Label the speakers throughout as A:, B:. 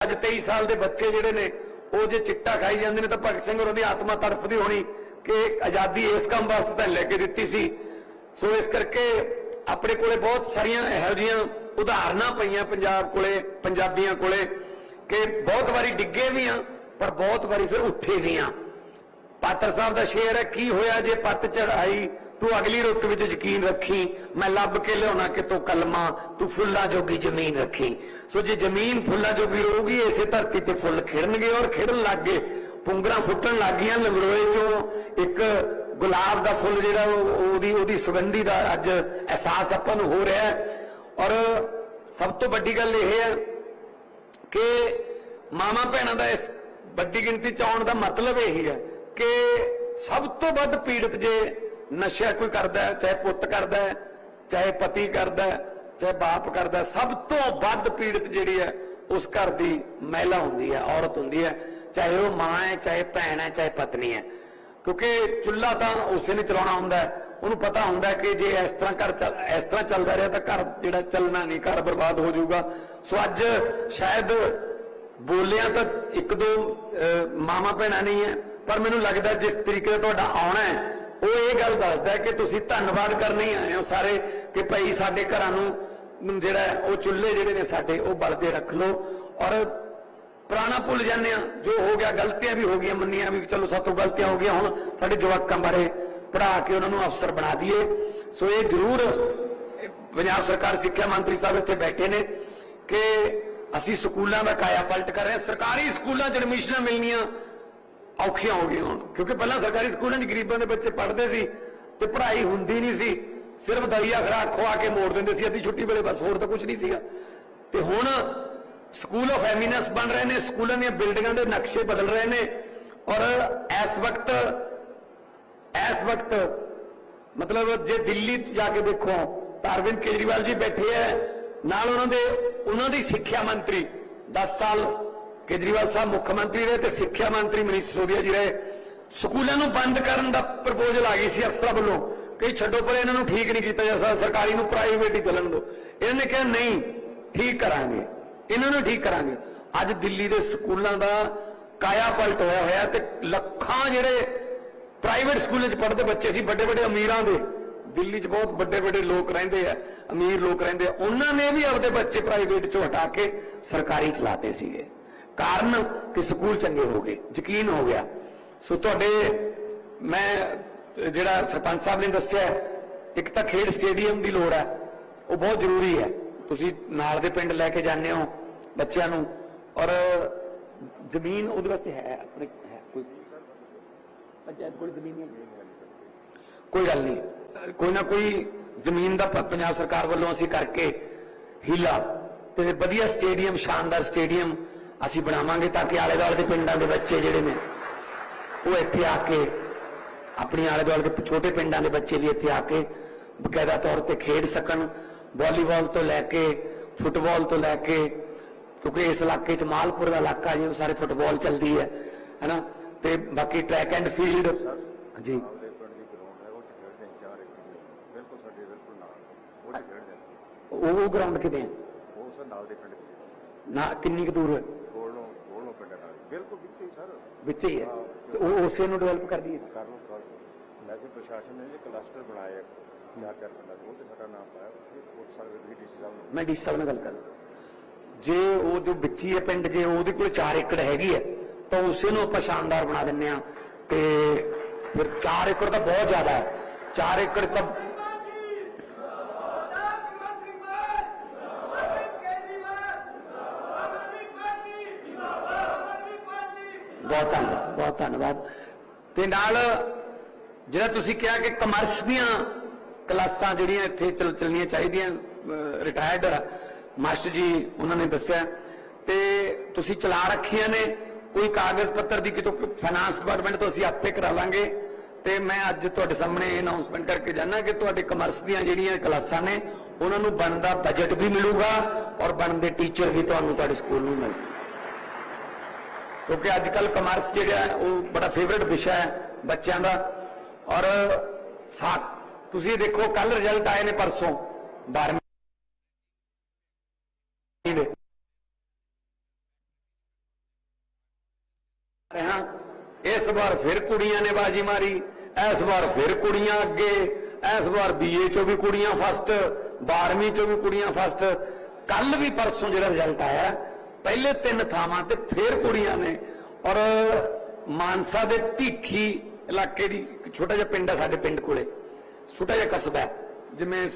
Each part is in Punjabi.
A: ਅੱਜ 23 ਸਾਲ ਦੇ ਬੱਚੇ ਜਿਹੜੇ ਨੇ, ਉਹ ਜੇ ਚਿੱਟਾ ਖਾਈ ਜਾਂਦੇ ਨੇ ਤਾਂ ਭਗਤ ਸਿੰਘ ਹੋਰਾਂ ਦੀ ਆਤਮਾ ਤੜਫਦੀ ਹੋਣੀ ਕਿ ਆਜ਼ਾਦੀ ਇਸ ਕੰਮ ਵਾਸਤੇ ਤਾਂ ਲੈ ਕੇ ਦਿੱਤੀ ਸੀ। ਸੋ ਇਸ ਕਰਕੇ ਆਪਣੇ ਕੋਲੇ ਬਹੁਤ ਸਾਰੀਆਂ ਇਹੋ ਜਿਹੀਆਂ ਉਦਾਹਰਨਾਂ ਪਈਆਂ ਪੰਜਾਬ ਕੋਲੇ, ਪੰਜਾਬੀਆਂ ਕੋਲੇ ਕਿ ਬਹੁਤ ਵਾਰੀ ਡਿੱਗੇ ਵੀ ਆ, ਪਰ ਬਹੁਤ ਵਾਰੀ ਫਿਰ ਉੱਠੇ ਵੀ ਆ। ਪਾਤਰ ਸਾਹਿਬ ਦਾ ਸ਼ੇਰ ਹੈ, ਕੀ ਹੋਇਆ ਜੇ ਪੱਤ ਚੜਾਈ ਤੂੰ ਅਗਲੀ ਰੁੱਤ ਵਿੱਚ ਯਕੀਨ ਰੱਖੀ, ਮੈਂ ਲੱਭ ਕੇ ਲਿਆਉਣਾ ਕਿਤੋਂ ਕਲਮਾ, ਤੂੰ ਫੁੱਲਾਂ ਜੋਗੀ ਜ਼ਮੀਨ ਰੱਖੀ। ਸੋ ਜੇ ਜ਼ਮੀਨ ਫੁੱਲਾਂ ਜੋਗੀ ਰਹੂਗੀ, ਇਸੇ ਧਰਤੀ ਤੇ ਫੁੱਲ ਖਿੜਨਗੇ ਔਰ ਖਿੜਨ ਲੱਗ ਗਏ। ਪੁੰਗਰਾਂ ਫੁੱਟਣ ਲੱਗ ਗਈਆਂ ਚੋਂ। ਇੱਕ ਗੁਲਾਬ ਦਾ ਫੁੱਲ ਜਿਹੜਾ ਉਹਦੀ ਉਹਦੀ ਸੁਗੰਧੀ ਦਾ ਅੱਜ ਅਹਿਸਾਸ ਆਪਾਂ ਨੂੰ ਹੋ ਰਿਹਾ ਹੈ। ਔਰ ਸਭ ਤੋਂ ਵੱਡੀ ਗੱਲ ਇਹ ਹੈ ਕਿ ਮਾਮਾ ਭੈਣਾਂ ਦਾ ਇਸ ਵੱਡੀ ਗਿਣਤੀ ਚ ਆਉਣ ਦਾ ਮਤਲਬ ਇਹੀ ਹੈ ਕਿ ਸਭ ਤੋਂ ਵੱਧ ਪੀੜਤ ਜੇ ਨਸ਼ਾ ਕੋਈ ਕਰਦਾ ਹੈ ਚਾਹੇ ਪੁੱਤ ਕਰਦਾ ਹੈ ਚਾਹੇ ਪਤੀ ਕਰਦਾ ਹੈ ਚਾਹੇ ਬਾਪ ਕਰਦਾ ਸਭ ਤੋਂ ਵੱਧ ਪੀੜਤ ਜਿਹੜੀ ਹੈ ਉਸ ਘਰ ਦੀ ਮਹਿਲਾ ਹੁੰਦੀ ਹੈ ਔਰਤ ਹੁੰਦੀ ਹੈ। ਚਾਹੇ ਉਹ ਮਾਂ ਹੈ ਚਾਹੇ ਭੈਣ ਹੈ ਚਾਹੇ ਪਤਨੀ ਹੈ। ਕਿਉਂਕਿ ਚੁੱਲ੍ਹਾ ਤਾਂ ਉਸੇ ਨੇ ਚਲਾਉਣਾ ਹੁੰਦਾ ਉਹਨੂੰ ਪਤਾ ਹੁੰਦਾ ਕਿ ਜੇ ਇਸ ਤਰ੍ਹਾਂ ਘਰ ਚੱਲ ਇਸ ਤਰ੍ਹਾਂ ਚੱਲਦਾ ਰਿਹਾ ਤਾਂ ਘਰ ਜਿਹੜਾ ਚੱਲਣਾ ਨਹੀਂ ਘਰ ਬਰਬਾਦ ਹੋ ਜਾਊਗਾ। ਸੋ ਅੱਜ ਸ਼ਾਇਦ ਬੋਲਿਆ ਤਾਂ ਇੱਕ ਦੋ ਅਹ, ਮਾਵਾਂ ਭੈਣਾਂ ਨਹੀਂ ਹੈ ਪਰ ਮੈਨੂੰ ਲੱਗਦਾ ਜਿਸ ਤਰੀਕੇ ਦਾ ਤੁਹਾਡਾ ਆਉਣਾ ਹੈ ਉਹ ਇਹ ਗੱਲ ਦੱਸਦਾ ਕਿ ਤੁਸੀਂ ਧੰਨਵਾਦ ਕਰਨ ਹੀ ਆਏ ਹੋ ਸਾਰੇ ਕਿ ਭਾਈ ਸਾਡੇ ਘਰਾਂ ਨੂੰ ਜਿਹੜਾ ਉਹ ਚੁੱਲ੍ਹੇ ਜਿਹੜੇ ਨੇ ਸਾਡੇ, ਉਹ ਬਲਦੇ ਰੱਖ ਲਓ। ਔਰ ਪੁਰਾਣਾ ਭੁੱਲ ਜਾਂਦੇ ਆ ਜੋ ਹੋ ਗਿਆ, ਗਲਤੀਆਂ ਵੀ ਹੋ ਗਈਆਂ, ਮੰਨੀਆਂ ਵੀ ਚਲੋ ਸਾਤੋਂ ਗਲਤੀਆਂ ਹੋ ਗਈਆਂ, ਹੁਣ ਸਾਡੇ ਜਵਾਕਾਂ ਬਾਰੇ ਪੜ੍ਹਾ ਕੇ ਉਹਨਾਂ ਨੂੰ ਅਫਸਰ ਬਣਾ ਦਈਏ। ਸੋ ਇਹ ਜ਼ਰੂਰ ਪੰਜਾਬ ਸਰਕਾਰ, ਸਿੱਖਿਆ ਮੰਤਰੀ ਸਾਹਿਬ ਇੱਥੇ ਬੈਠੇ ਨੇ ਕਿ ਅਸੀਂ ਸਕੂਲਾਂ ਦਾ ਕਾਇਆ ਪਲਟ ਕਰ ਰਹੇ ਹਾਂ। ਸਰਕਾਰੀ ਸਕੂਲਾਂ 'ਚ ਐਡਮਿਸ਼ਨਾਂ ਮਿਲਣੀਆਂ ਔਖੀਆਂ ਹੋ ਗਈਆਂ ਹੁਣ। ਕਿਉਂਕਿ ਪਹਿਲਾਂ ਸਰਕਾਰੀ ਸਕੂਲਾਂ 'ਚ ਗਰੀਬਾਂ ਦੇ ਬੱਚੇ ਪੜ੍ਹਦੇ ਸੀ ਤੇ ਪੜ੍ਹਾਈ ਹੁੰਦੀ ਨਹੀਂ ਸੀ। ਸਿਰਫ ਦਈਆ ਖਰਾਕ ਖਵਾ ਕੇ ਮੋੜ ਦਿੰਦੇ ਸੀ, ਅੱਧੀ ਛੁੱਟੀ ਵੇਲੇ ਬਸ, ਹੋਰ ਤਾਂ ਕੁਝ ਨਹੀਂ ਸੀਗਾ। ਤੇ ਹੁਣ ਸਕੂਲ ਆਫ ਐਮੀਨੈਂਸ ਬਣ ਰਹੇ ਨੇ, ਸਕੂਲਾਂ ਦੀਆਂ ਬਿਲਡਿੰਗਾਂ ਦੇ ਨਕਸ਼ੇ ਬਦਲ ਰਹੇ ਨੇ ਔਰ ਇਸ ਵਕਤ ਇਸ ਵਕਤ ਮਤਲਬ ਜੇ ਦਿੱਲੀ ਜਾ ਕੇ ਦੇਖੋ, ਤਾਂ ਅਰਵਿੰਦ ਕੇਜਰੀਵਾਲ ਜੀ ਬੈਠੇ ਐ, ਨਾਲ ਉਹਨਾਂ ਦੇ, ਉਹਨਾਂ ਦੀ ਸਿੱਖਿਆ ਮੰਤਰੀ 10 ਸਾਲ ਕੇਜਰੀਵਾਲ ਸਾਹਿਬ ਮੁੱਖ ਮੰਤਰੀ ਰਹੇ ਤੇ ਸਿੱਖਿਆ ਮੰਤਰੀ ਮਨੀਸ਼ ਸਿਸੋਦੀਆ ਜੀ ਰਹੇ। ਸਕੂਲਾਂ ਨੂੰ ਬੰਦ ਕਰਨ ਦਾ ਪ੍ਰਪੋਜ਼ਲ ਆ ਗਈ ਸੀ ਅਫਸਰਾਂ ਵੱਲੋਂ। ਕਈ ਛੱਡੋ ਪਰ ਇਹਨਾਂ ਨੂੰ ਠੀਕ ਨਹੀਂ ਕੀਤਾ ਜਾ ਸਕਦਾ, ਸਰਕਾਰੀ ਨੂੰ ਪ੍ਰਾਈਵੇਟ ਹੀ ਚੱਲਣ ਦਿਓ ਇਹਨਾਂ ਨੇ ਕਿਹਾ, ਨਹੀਂ, ਠੀਕ ਕਰਾਂਗੇ। ਇਹਨਾਂ ਨੂੰ ਠੀਕ ਕਰਾਂਗੇ। ਅੱਜ ਦਿੱਲੀ ਦੇ ਸਕੂਲਾਂ ਦਾ ਕਾਇਆ ਪਲਟ ਹੋਇਆ ਹੋਇਆ ਤੇ ਲੱਖਾਂ ਜਿਹੜੇ ਪ੍ਰਾਈਵੇਟ ਸਕੂਲਾਂ 'ਚ ਪੜ੍ਹਦੇ ਬੱਚੇ ਸੀ ਵੱਡੇ ਵੱਡੇ ਅਮੀਰਾਂ ਦੇ। ਦਿੱਲੀ 'ਚ ਬਹੁਤ ਵੱਡੇ ਵੱਡੇ ਲੋਕ ਰਹਿੰਦੇ ਆ, ਅਮੀਰ ਲੋਕ ਰਹਿੰਦੇ ਆ। ਉਹਨਾਂ ਨੇ ਵੀ ਆਪਦੇ ਬੱਚੇ ਪ੍ਰਾਈਵੇਟ 'ਚੋਂ ਹਟਾ ਕੇ ਸਰਕਾਰੀ ਚਲਾਤੇ ਸੀਗੇ। ਕਾਰਨ ਕਿ ਸਕੂਲ ਚੰਗੇ ਹੋ ਗਏ, ਯਕੀਨ ਹੋ ਗਿਆ। ਸੋ ਤੁਹਾਡੇ, ਮੈਂ ਜਿਹੜਾ ਸਰਪੰਚ ਸਾਹਿਬ ਨੇ ਦੱਸਿਆ, ਇੱਕ ਤਾਂ ਖੇਡ ਸਟੇਡੀਅਮ ਦੀ ਲੋੜ ਹੈ, ਉਹ ਬਹੁਤ ਜ਼ਰੂਰੀ ਹੈ। ਤੁਸੀਂ ਨਾਲ ਦੇ ਪਿੰਡ ਲੈ ਕੇ ਜਾਂਦੇ ਹੋ ਬੱਚਿਆਂ ਨੂੰ, ਔਰ ਜ਼ਮੀਨ ਉਹਦੇ ਵਾਸਤੇ ਹੈ, ਆਪਣੇ ਹੈ ਕੋਈ। ਪੰਚਾਇਤ ਕੋਲ ਜ਼ਮੀਨ ਨਹੀਂ ਕੋਈ ਗੱਲ ਨਹੀਂ। ਕੋਈ ਨਾ ਕੋਈ ਜ਼ਮੀਨ ਦਾ ਪੰਜਾਬ ਸਰਕਾਰ ਵੱਲੋਂ ਅਸੀਂ ਕਰਕੇ ਹੀਲਾ। ਤੇ ਵਧੀਆ ਸਟੇਡੀਅਮ, ਸ਼ਾਨਦਾਰ ਸਟੇਡੀਅਮ ਅਸੀਂ ਬਣਾਵਾਂਗੇ ਤਾਂ ਕਿ ਆਲੇ ਦੁਆਲੇ ਦੇ ਪਿੰਡਾਂ ਦੇ ਬੱਚੇ ਜਿਹੜੇ ਨੇ ਉਹ ਇੱਥੇ ਆ ਕੇ ਆਪਣੀ ਆਲੇ ਦੁਆਲੇ ਦੇ ਛੋਟੇ ਪਿੰਡਾਂ ਦੇ ਬੱਚੇ ਵੀ ਇੱਥੇ ਆ ਕੇ ਬਕਾਇਦਾ ਤੌਰ ਤੇ ਖੇਡ ਸਕਣ ਵਾਲੀਬਾਲ ਤੋਂ ਲੈ ਕੇ ਫੁੱਟਬਾਲ ਤੋਂ ਲੈ ਕੇ ਕਿਉਂਕਿ ਇਸ ਇਲਾਕੇ 'ਚ ਮਾਲਪੁਰ ਦਾ ਇਲਾਕਾ ਜੀ ਸਾਰੇ ਫੁੱਟਬਾਲ ਚੱਲਦੀ ਹੈ ਹੈਨਾ? ਤੇ ਬਾਕੀ ਟਰੈਕ ਐਂਡ ਫੀਲਡ ਜੀ।
B: ਉਹ
A: ਗਰਾਊਂਡ ਕਿਤੇ ਹੈ?
B: ਉਹ ਸਰ ਨਾਲ ਦੇ ਪਿੰਡ ਦੀ।
A: ਨਾ ਕਿੰਨੀ ਕੁ ਦੂਰ? ਹੈ
B: ਗੋਲੋਂ ਗੋਲੋਂ ਪਿੰਡ ਨਾਲ। ਬਿਲਕੁਲ ਵਿੱਚ ਹੀ ਸਰ।
A: ਵਿੱਚ ਹੀ ਹੈ? ਤੇ ਉਹ ਉਸੇ ਨੂੰ ਡਿਵੈਲਪ ਕਰਦੀ ਹੈ?
B: ਕਰ ਲਓ ਕਰ ਲਓ ਵੈਸੇ ਪ੍ਰਸ਼ਾਸਨ ਨੇ ਇਹ ਕਲਸਟਰ ਬਣਾਇਆ ਚਾਰ ਚਾਰ ਪਿੰਡਾਂ ਦੇ ਉਹ ਤੇ ਸਾਡਾ ਨਾਮ ਪਾਇਆ। ਉਹ ਸਾਰੇ ਵੀ ਡੀਸੀ ਸਾਹਿਬ ਨੇ।
A: ਮੈਂ ਡੀ ਸਾਹਿਬ ਨਾਲ ਗੱਲ ਕਰਾਂ ਜੇ ਉਹ ਜੋ ਵਿੱਚੀ ਹੈ ਪਿੰਡ ਜੇ ਉਹਦੇ ਕੋਲ 4 ਏਕੜ ਹੈਗੀ ਹੈ ਤਾਂ ਉਸੇ ਨੂੰ ਆਪਾਂ ਸ਼ਾਨਦਾਰ ਬਣਾ ਦਿੰਨੇ ਆ ਤੇ ਫਿਰ 4 ਏਕੜ ਤਾਂ ਬਹੁਤ ਜ਼ਿਆਦਾ ਹੈ। 4 ਏਕੜ ਤਾਂ ਬਹੁਤ ਧੰਨਵਾਦ। ਤੇ ਨਾਲ ਜਿਹੜਾ ਤੁਸੀਂ ਕਿਹਾ ਕਿ ਕਮਰਸ ਦੀਆਂ ਕਲਾਸਾਂ ਜਿਹੜੀਆਂ ਇੱਥੇ ਚੱਲ ਚੱਲਣੀਆਂ ਚਾਹੀਦੀਆਂ ਰਿਟਾਇਰਡ ਮਾਸਟਰ ਜੀ, ਉਹਨਾਂ ਨੇ ਦੱਸਿਆ। ਤੇ ਤੁਸੀਂ ਚਲਾ ਰੱਖੀਆਂ ਨੇ, ਕੋਈ ਕਾਗਜ਼ ਪੱਤਰ ਦੀ ਕਿਤੋਂ ਫਾਈਨਾਂਸ ਡਿਪਾਰਟਮੈਂਟ ਤੋਂ ਅਸੀਂ ਆਪੇ ਕਰਾ ਲਾਂਗੇ। ਤੇ ਮੈਂ ਅੱਜ ਤੁਹਾਡੇ ਸਾਹਮਣੇ ਅਨਾਉਂਸਮੈਂਟ ਕਰਕੇ ਜਾਣਾ ਕਿ ਤੁਹਾਡੇ ਕਮਰਸ ਦੀਆਂ ਜਿਹੜੀਆਂ ਕਲਾਸਾਂ ਨੇ, ਉਹਨਾਂ ਨੂੰ ਬਣਦਾ ਬਜਟ ਵੀ ਮਿਲੂਗਾ ਔਰ ਬਣਦੇ ਟੀਚਰ ਵੀ ਤੁਹਾਨੂੰ ਤੁਹਾਡੇ ਸਕੂਲ ਨੂੰ ਮਿਲਣਗੇ। ਕਿਉਂਕਿ ਅੱਜ ਕੱਲ ਕਮਰਸ ਜਿਹੜਾ ਉਹ ਬੜਾ ਫੇਵਰਿਟ ਵਿਸ਼ਾ ਹੈ ਬੱਚਿਆਂ ਦਾ। ਔਰ ਸਾ, ਤੁਸੀਂ ਦੇਖੋ ਕੱਲ ਰਿਜ਼ਲਟ ਆਏ ਨੇ ਪਰਸੋਂ 12ਵੀਂ ਦੇ। ਹਾਂ, ਇਸ ਵਾਰ ਫਿਰ ਕੁੜੀਆਂ ਨੇ ਬਾਜੀ ਮਾਰੀ, ਇਸ ਵਾਰ ਫਿਰ ਕੁੜੀਆਂ ਅੱਗੇ, ਇਸ ਵਾਰ ਬੀਏ ਚੋਂ ਵੀ ਕੁੜੀਆਂ ਫਸਟ 12ਵੀਂ ਚੋਂ ਵੀ ਕੁੜੀਆਂ ਫਸਟ ਕੱਲ ਵੀ ਪਰਸੋਂ ਜਿਹੜਾ ਰਿਜ਼ਲਟ ਆਇਆ ਪਹਿਲੇ ਤਿੰਨ ਥਾਵਾਂ ਤੇ ਫਿਰ ਕੁੜੀਆਂ ਨੇ। ਔਰ ਮਾਨਸਾ ਦੇ ਭੀਖੀ ਇਲਾਕੇ ਦੀ ਇੱਕ ਛੋਟਾ ਜਿਹਾ ਪਿੰਡ ਹੈ ਸਾਡੇ ਪਿੰਡ ਕੋਲੇ। ਛੋਟਾ ਜਿਹਾ ਕਸਬਾ ਹੈ, ਜਿਵੇਂ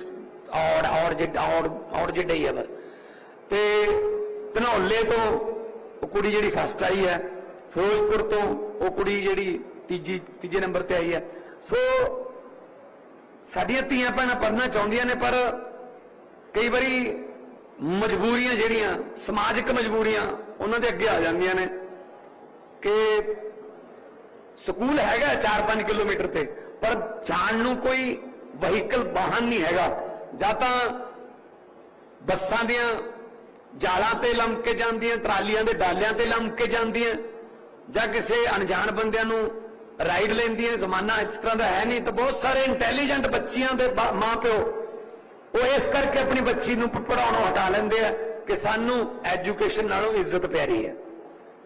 A: ਔੜ ਔੜ ਜਿੱਡਾ ਔੜ ਔੜ ਜਿੱਡਾ ਹੀ ਹੈ ਬਸ। ਤੇ ਧਨੌਲੇ ਤੋਂ ਉਹ ਕੁੜੀ ਜਿਹੜੀ ਫਸਟ ਆਈ ਹੈ ਫਿਰੋਜ਼ਪੁਰ ਤੋਂ ਉਹ ਕੁੜੀ ਜਿਹੜੀ ਤੀਜੀ ਤੀਜੇ ਨੰਬਰ ਤੇ ਆਈ ਹੈ। ਸੋ ਸਾਡੀਆਂ ਧੀਆਂ ਭੈਣਾਂ ਪੜ੍ਹਨਾ ਚਾਹੁੰਦੀਆਂ ਨੇ ਪਰ ਕਈ ਵਾਰੀ ਮਜਬੂਰੀਆਂ ਜਿਹੜੀਆਂ, ਸਮਾਜਿਕ ਮਜਬੂਰੀਆਂ, ਉਹਨਾਂ ਦੇ ਅੱਗੇ ਆ ਜਾਂਦੀਆਂ ਨੇ ਕਿ ਸਕੂਲ ਹੈਗਾ 4-5 ਕਿਲੋਮੀਟਰ ਤੇ, ਪਰ ਜਾਣ ਨੂੰ ਕੋਈ ਵਹੀਕਲ ਵਾਹਨ ਨਹੀਂ ਹੈਗਾ। ਜਾਂ ਤਾਂ ਬੱਸਾਂ ਦੀਆਂ ਜਾਲਾਂ ਤੇ ਲੰਮ ਕੇ ਜਾਂਦੀਆਂ, ਟਰਾਲੀਆਂ ਦੇ ਡਾਲਿਆਂ ਤੇ ਲੰਮ ਕੇ ਜਾਂਦੀਆਂ, ਜਾਂ ਕਿਸੇ ਅਣਜਾਣ ਬੰਦਿਆਂ ਨੂੰ ਰਾਈਡ ਲੈਂਦੀਆਂ, ਜ਼ਮਾਨਾ ਇਸ ਤਰ੍ਹਾਂ ਦਾ ਹੈ ਨਹੀਂ। ਤਾਂ ਬਹੁਤ ਸਾਰੇ ਇੰਟੈਲੀਜੈਂਟ ਬੱਚੀਆਂ ਦੇ ਬਾ- ਮਾਂ ਪਿਓ ਉਹ ਇਸ ਕਰਕੇ ਆਪਣੀ ਬੱਚੀ ਨੂੰ ਪੜਾਉਣੋਂ ਹਟਾ ਲੈਂਦੇ ਆ ਕਿ ਸਾਨੂੰ ਐਜੂਕੇਸ਼ਨ ਨਾਲੋਂ ਇੱਜ਼ਤ ਪਿਆਰੀ ਹੈ।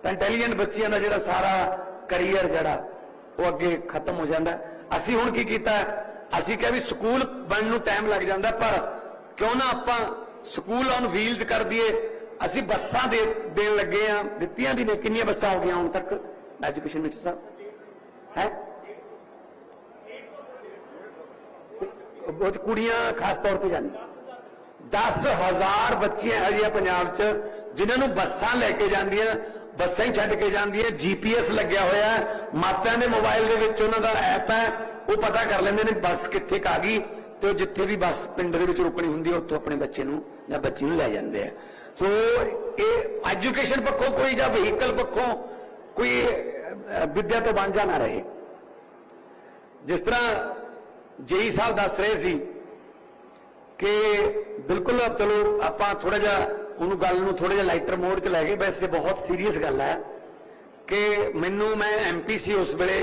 A: ਤਾਂ ਇੰਟੈਲੀਜੈਂਟ ਬੱਚਿਆਂ ਦਾ ਜਿਹੜਾ ਸਾਰਾ ਕੈਰੀਅਰ ਜਿਹੜਾ, ਉਹ ਅੱਗੇ ਖਤਮ ਹੋ ਜਾਂਦਾ। ਅਸੀਂ ਹੁਣ ਕੀ ਕੀਤਾ? ਅਸੀਂ ਕਿਹਾ ਵੀ ਸਕੂਲ ਬਣਨ ਨੂੰ ਟਾਈਮ ਲੱਗ ਜਾਂਦਾ, ਪਰ ਕਿਉਂ ਨਾ ਆਪਾਂ ਸਕੂਲ ਔਨ ਵੀਲਸ ਕਰ ਦਈਏ। ਅਸੀਂ ਬੱਸਾਂ ਦੇ ਦੇਣ ਲੱਗੇ ਆ। ਦਿੱਤੀਆਂ ਵੀ ਨੇ, ਕਿੰਨੀਆਂ ਬੱਸਾਂ ਹੋ ਗਈਆਂ ਹੁਣ ਤੱਕ? ਐਜੂਕੇਸ਼ਨ ਵਿੱਚ ਸਾਹਿਬ? ਹੈ? ਬਹੁਤ ਕੁੜੀਆਂ ਖਾਸ ਤੌਰ ਤੇ ਜਾਂਦੀਆਂ। 10000 ਬੱਚੀਆਂ ਹੈਗੀਆਂ ਪੰਜਾਬ 'ਚ, ਜਿਨ੍ਹਾਂ ਨੂੰ ਬੱਸਾਂ ਲੈ ਕੇ ਜਾਂਦੀਆਂ, ਬੱਸਾਂ ਹੀ ਛੱਡ ਕੇ ਜਾਂਦੀਆਂ ਜੀਪੀਐਸ ਲੱਗਿਆ ਹੋਇਆ ਮਾਪਿਆਂ ਦੇ ਮੋਬਾਈਲ ਦੇ ਵਿੱਚ ਉਹਨਾਂ ਦਾ ਐਪ ਹੈ, ਉਹ ਪਤਾ ਕਰ ਲੈਂਦੇ ਨੇ ਬੱਸ ਕਿੱਥੇ ਕੁ ਆ ਗਈ ਤੇ ਉਹ ਜਿੱਥੇ ਵੀ ਬੱਸ ਪਿੰਡ ਦੇ ਵਿੱਚ ਰੁਕਣੀ ਹੁੰਦੀ ਹੈ, ਉੱਥੋਂ ਆਪਣੇ ਬੱਚੇ ਨੂੰ ਜਾਂ ਬੱਚੀ ਨੂੰ ਲੈ ਜਾਂਦੇ ਆ। ਸੋ ਇਹ ਐਜੂਕੇਸ਼ਨ ਪੱਖੋਂ ਕੋਈ ਜਾਂ ਵਹੀਕਲ ਪੱਖੋਂ ਕੋਈ ਵਿੱਦਿਆ ਤੋਂ ਵਾਂਝਾ ਨਾ ਰਹੇ। ਜਿਸ ਤਰ੍ਹਾਂ ਜੇਈ ਸਾਹਿਬ ਦੱਸ ਰਹੇ ਸੀ ਕਿ ਬਿਲਕੁਲ ਚਲੋ ਆਪਾਂ ਥੋੜਾ ਜਿਹਾ ਉਹਨੂੰ ਗੱਲ ਨੂੰ ਥੋੜਾ ਜਿਹਾ ਲਾਈਟਰ ਮੋਡ 'ਚ ਲੈ ਗਏ ਵੈਸੇ ਬਹੁਤ ਸੀਰੀਅਸ ਗੱਲ ਹੈ ਕਿ ਮੈਨੂੰ ਮੈਂ ਐਮਪੀ ਸੀ ਉਸ ਵੇਲੇ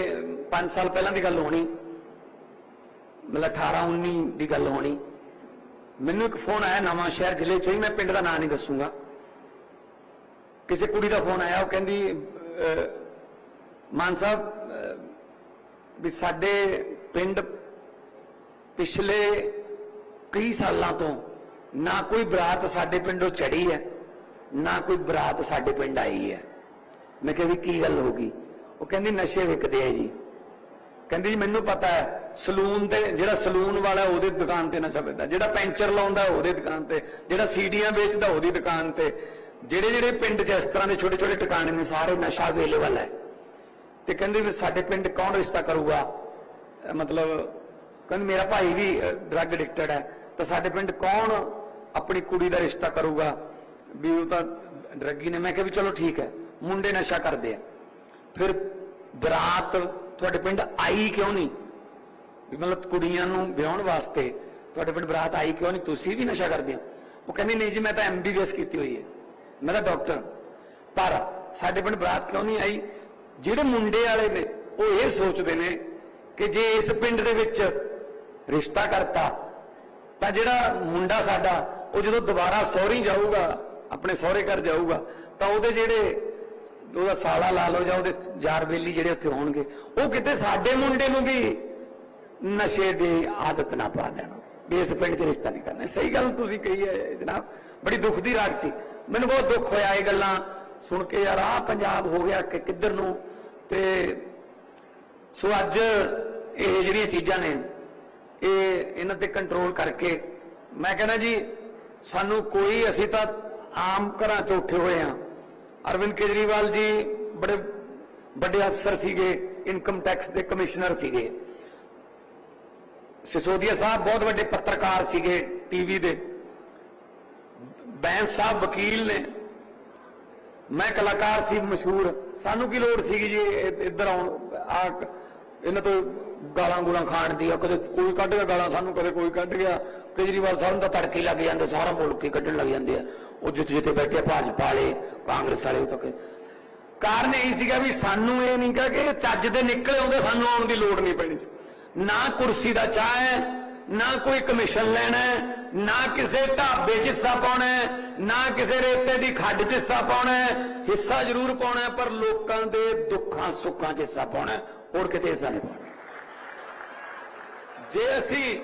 A: 5 ਸਾਲ ਪਹਿਲਾਂ ਦੀ ਗੱਲ ਹੋਣੀ, ਮਤਲਬ 18 19 ਦੀ ਗੱਲ ਹੋਣੀ। ਮੈਨੂੰ ਇੱਕ ਫੋਨ ਆਇਆ ਨਵਾਂ ਸ਼ਹਿਰ ਜ਼ਿਲ੍ਹੇ 'ਚੋਂ ਹੀ, ਮੈਂ ਪਿੰਡ ਦਾ ਨਾਂ ਨਹੀਂ ਦੱਸੂਗਾ। ਕਿਸੇ ਕੁੜੀ ਦਾ ਫੋਨ ਆਇਆ, ਉਹ ਕਹਿੰਦੀ ਮਾਨ ਸਾਹਿਬ ਵੀ ਸਾਡੇ ਪਿੰਡ ਪਿਛਲੇ ਕਈ ਸਾਲਾਂ ਤੋਂ ਨਾ ਕੋਈ ਬਰਾਤ ਸਾਡੇ ਪਿੰਡੋਂ ਚੜੀ ਹੈ, ਨਾ ਕੋਈ ਬਰਾਤ ਸਾਡੇ ਪਿੰਡ ਆਈ ਹੈ। ਮੈਂ ਕਿਹਾ ਵੀ ਕੀ ਗੱਲ ਹੋ ਗਈ? ਉਹ ਕਹਿੰਦੀ, ਨਸ਼ੇ ਵਿਕਦੇ ਆ ਜੀ। ਕਹਿੰਦੀ ਜੀ, ਮੈਨੂੰ ਪਤਾ ਹੈ, ਸਲੂਨ ਤੇ ਜਿਹੜਾ ਸਲੂਨ ਵਾਲਾ ਉਹਦੇ ਦੁਕਾਨ ਤੇ ਨਸ਼ਾ ਵੇਚਦਾ ਜਿਹੜਾ ਪੈਂਚਰ ਲਾਉਂਦਾ ਉਹਦੇ ਦੁਕਾਨ ਤੇ। ਜਿਹੜਾ ਸੀਡੀਆਂ ਵੇਚਦਾ, ਉਹਦੀ ਦੁਕਾਨ ਤੇ। ਜਿਹੜੇ ਜਿਹੜੇ ਪਿੰਡ 'ਚ ਇਸ ਤਰ੍ਹਾਂ ਦੇ ਛੋਟੇ ਛੋਟੇ ਟਿਕਾਣੇ ਨੇ, ਸਾਰੇ ਨਸ਼ਾ ਅਵੇਲੇਬਲ ਹੈ। ਤੇ ਕਹਿੰਦੇ ਵੀ ਸਾਡੇ ਪਿੰਡ ਕੌਣ ਰਿਸ਼ਤਾ ਕਰੂਗਾ? ਮਤਲਬ ਕਹਿੰਦੇ ਮੇਰਾ ਭਾਈ ਵੀ ਡਰੱਗ ਐਡਿਕਟਡ ਹੈ। ਤਾਂ ਸਾਡੇ ਪਿੰਡ ਕੌਣ ਆਪਣੀ ਕੁੜੀ ਦਾ ਰਿਸ਼ਤਾ ਕਰੂਗਾ? ਵੀ ਉਹ ਤਾਂ ਡਰੱਗੀ ਨੇ। ਮੈਂ ਕਿਹਾ ਵੀ ਚਲੋ ਠੀਕ ਹੈ। ਮੁੰਡੇ ਨਸ਼ਾ ਕਰਦੇ ਆ। ਫਿਰ ਬਰਾਤ ਤੁਹਾਡੇ ਪਿੰਡ ਆਈ ਕਿਉਂ ਨਹੀਂ? ਵੀ ਮਤਲਬ ਕੁੜੀਆਂ ਨੂੰ ਵਿਆਹਣ ਵਾਸਤੇ ਤੁਹਾਡੇ ਪਿੰਡ ਬਰਾਤ ਆਈ ਕਿਉਂ ਨਹੀਂ? ਤੁਸੀਂ ਵੀ ਨਸ਼ਾ ਕਰਦੇ ਹੋ। ਉਹ ਕਹਿੰਦੀ, ਨਹੀਂ ਜੀ, ਮੈਂ ਤਾਂ ਐਮਬੀਬੀਐਸ ਕੀਤੀ ਹੋਈ ਹੈ। ਮੈਂ ਤਾਂ ਡਾਕਟਰ। ਪਰ ਸਾਡੇ ਪਿੰਡ ਬਰਾਤ ਕਿਉਂ ਨਹੀਂ ਆਈ? ਜਿਹੜੇ ਮੁੰਡੇ ਵਾਲੇ ਨੇ, ਉਹ ਇਹ ਸੋਚਦੇ ਨੇ ਕਿ ਜੇ ਇਸ ਪਿੰਡ ਦੇ ਵਿੱਚ ਰਿਸ਼ਤਾ ਕਰਤਾ, ਤਾਂ ਜਿਹੜਾ ਮੁੰਡਾ ਸਾਡਾ, ਉਹ ਜਦੋਂ ਦੁਬਾਰਾ ਸਹੁਰੀ ਜਾਊਗਾ, ਆਪਣੇ ਸਹੁਰੇ ਘਰ ਜਾਊਗਾ, ਤਾਂ ਉਹਦੇ ਜਿਹੜੇ ਉਹਦਾ ਸਾਲਾ ਲਾ ਲਓ ਜਾਂ ਉਹਦੇ ਯਾਰ ਬੇਲੀ ਜਿਹੜੇ ਉੱਥੇ ਹੋਣਗੇ, ਉਹ ਕਿਤੇ ਸਾਡੇ ਮੁੰਡੇ ਨੂੰ ਵੀ ਨਸ਼ੇ ਦੀ ਆਦਤ ਨਾ ਪਾ ਦੇਣ। ਵੀ ਇਸ ਪਿੰਡ 'ਚ ਰਿਸ਼ਤਾ ਨਹੀਂ ਕਰਨਾ। ਸਹੀ ਗੱਲ ਤੁਸੀਂ ਕਹੀ ਹੈ ਜਨਾਬ, ਬੜੀ ਦੁੱਖ ਦੀ ਰਾਤ ਸੀ। ਮੈਨੂੰ ਬਹੁਤ ਦੁੱਖ ਹੋਇਆ ਇਹ ਗੱਲਾਂ ਸੁਣ ਕੇ, ਯਾਰ ਆਹ ਪੰਜਾਬ ਹੋ ਗਿਆ ਕਿ ਕਿੱਧਰ ਨੂੰ, ਤੇ ਸੋ ਅੱਜ ਇਹ ਜਿਹੜੀਆਂ ਚੀਜ਼ਾਂ ਨੇ ਇਹ ਇਹਨਾਂ ਤੇ ਕੰਟਰੋਲ ਕਰਕੇ ਮੈਂ ਕਹਿੰਦਾ ਜੀ, ਸਾਨੂੰ ਕੋਈ ਅਸੀਂ ਤਾਂ ਆਮ ਘਰਾਂ ਚ ਉੱਠੇ ਹੋਏ ਆ ਅਰਵਿੰਦ ਕੇਜਰੀਵਾਲ ਜੀ ਬੜੇ ਵੱਡੇ ਅਫਸਰ ਸੀਗੇ ਇਨਕਮ ਟੈਕਸ ਦੇ ਕਮਿਸ਼ਨਰ ਸੀਗੇ। ਸਿਸੋਦੀਆ ਸਾਹਿਬ ਬਹੁਤ ਵੱਡੇ ਪੱਤਰਕਾਰ ਸੀਗੇ ਟੀਵੀ ਦੇ। ਬੈਂਸ ਸਾਹਿਬ ਵਕੀਲ ਨੇ। ਮੈਂ ਕਲਾਕਾਰ ਸੀ ਮਸ਼ਹੂਰ। ਸਾਨੂੰ ਕੀ ਲੋੜ ਸੀਗੀ ਜੀ ਇੱਧਰ ਆਉਣ, ਆ, ਇਹਨਾਂ ਤੋਂ ਗਾਲਾਂ ਗੁਲਾਂ ਖਾਣ ਦੀ ਆ, ਕਦੇ ਕੋਈ ਕੱਢ ਗਿਆ, ਗਾਲਾਂ ਸਾਨੂੰ ਕਦੇ ਕੋਈ ਕੱਢ ਗਿਆ। ਕੇਜਰੀਵਾਲ ਸਾਹਿਬ ਨੂੰ ਤਾਂ ਤੜਕੇ ਲੱਗ ਜਾਂਦੇ, ਸਾਰਾ ਮੁਲਕ ਹੀ ਕੱਢਣ ਲੱਗ ਜਾਂਦੇ ਆ। ਉਹ ਜਿੱਥੇ ਜਿੱਥੇ ਬੈਠੇ ਭਾਜਪਾ ਵਾਲੇ, ਕਾਂਗਰਸ ਵਾਲੇ ਉਹ ਤੱਕ। ਕਾਰਨ ਇਹ ਸੀਗਾ ਵੀ ਸਾਨੂੰ ਇਹ ਨਹੀਂ ਕਹਾ ਕਿ ਚੱਜ ਦੇ ਨਿਕਲੇ ਆਉਂਦੇ, ਸਾਨੂੰ ਆਉਣ ਦੀ ਲੋੜ ਨਹੀਂ ਪੈਣੀ ਸੀ। ਨਾ ਕੁਰਸੀ ਦਾ ਚਾਹ ਹੈ, ਨਾ ਕੋਈ ਕਮਿਸ਼ਨ ਲੈਣਾ ਨਾ ਕਿਸੇ ਢਾਬੇ 'ਚ ਹਿੱਸਾ ਪਾਉਣਾ ਨਾ ਕਿਸੇ ਰੇਤੇ ਦੀ ਖੱਡ 'ਚ ਹਿੱਸਾ ਪਾਉਣਾ ਹਿੱਸਾ ਜ਼ਰੂਰ ਪਾਉਣਾ ਪਰ ਲੋਕਾਂ ਦੇ ਦੁੱਖਾਂ ਸੁੱਖਾਂ 'ਚ ਹਿੱਸਾ ਪਾਉਣਾ ਹੋਰ ਕਿਤੇ ਹਿੱਸਾ ਨਹੀਂ ਪਾਉਣਾ। ਜੇ ਅਸੀਂ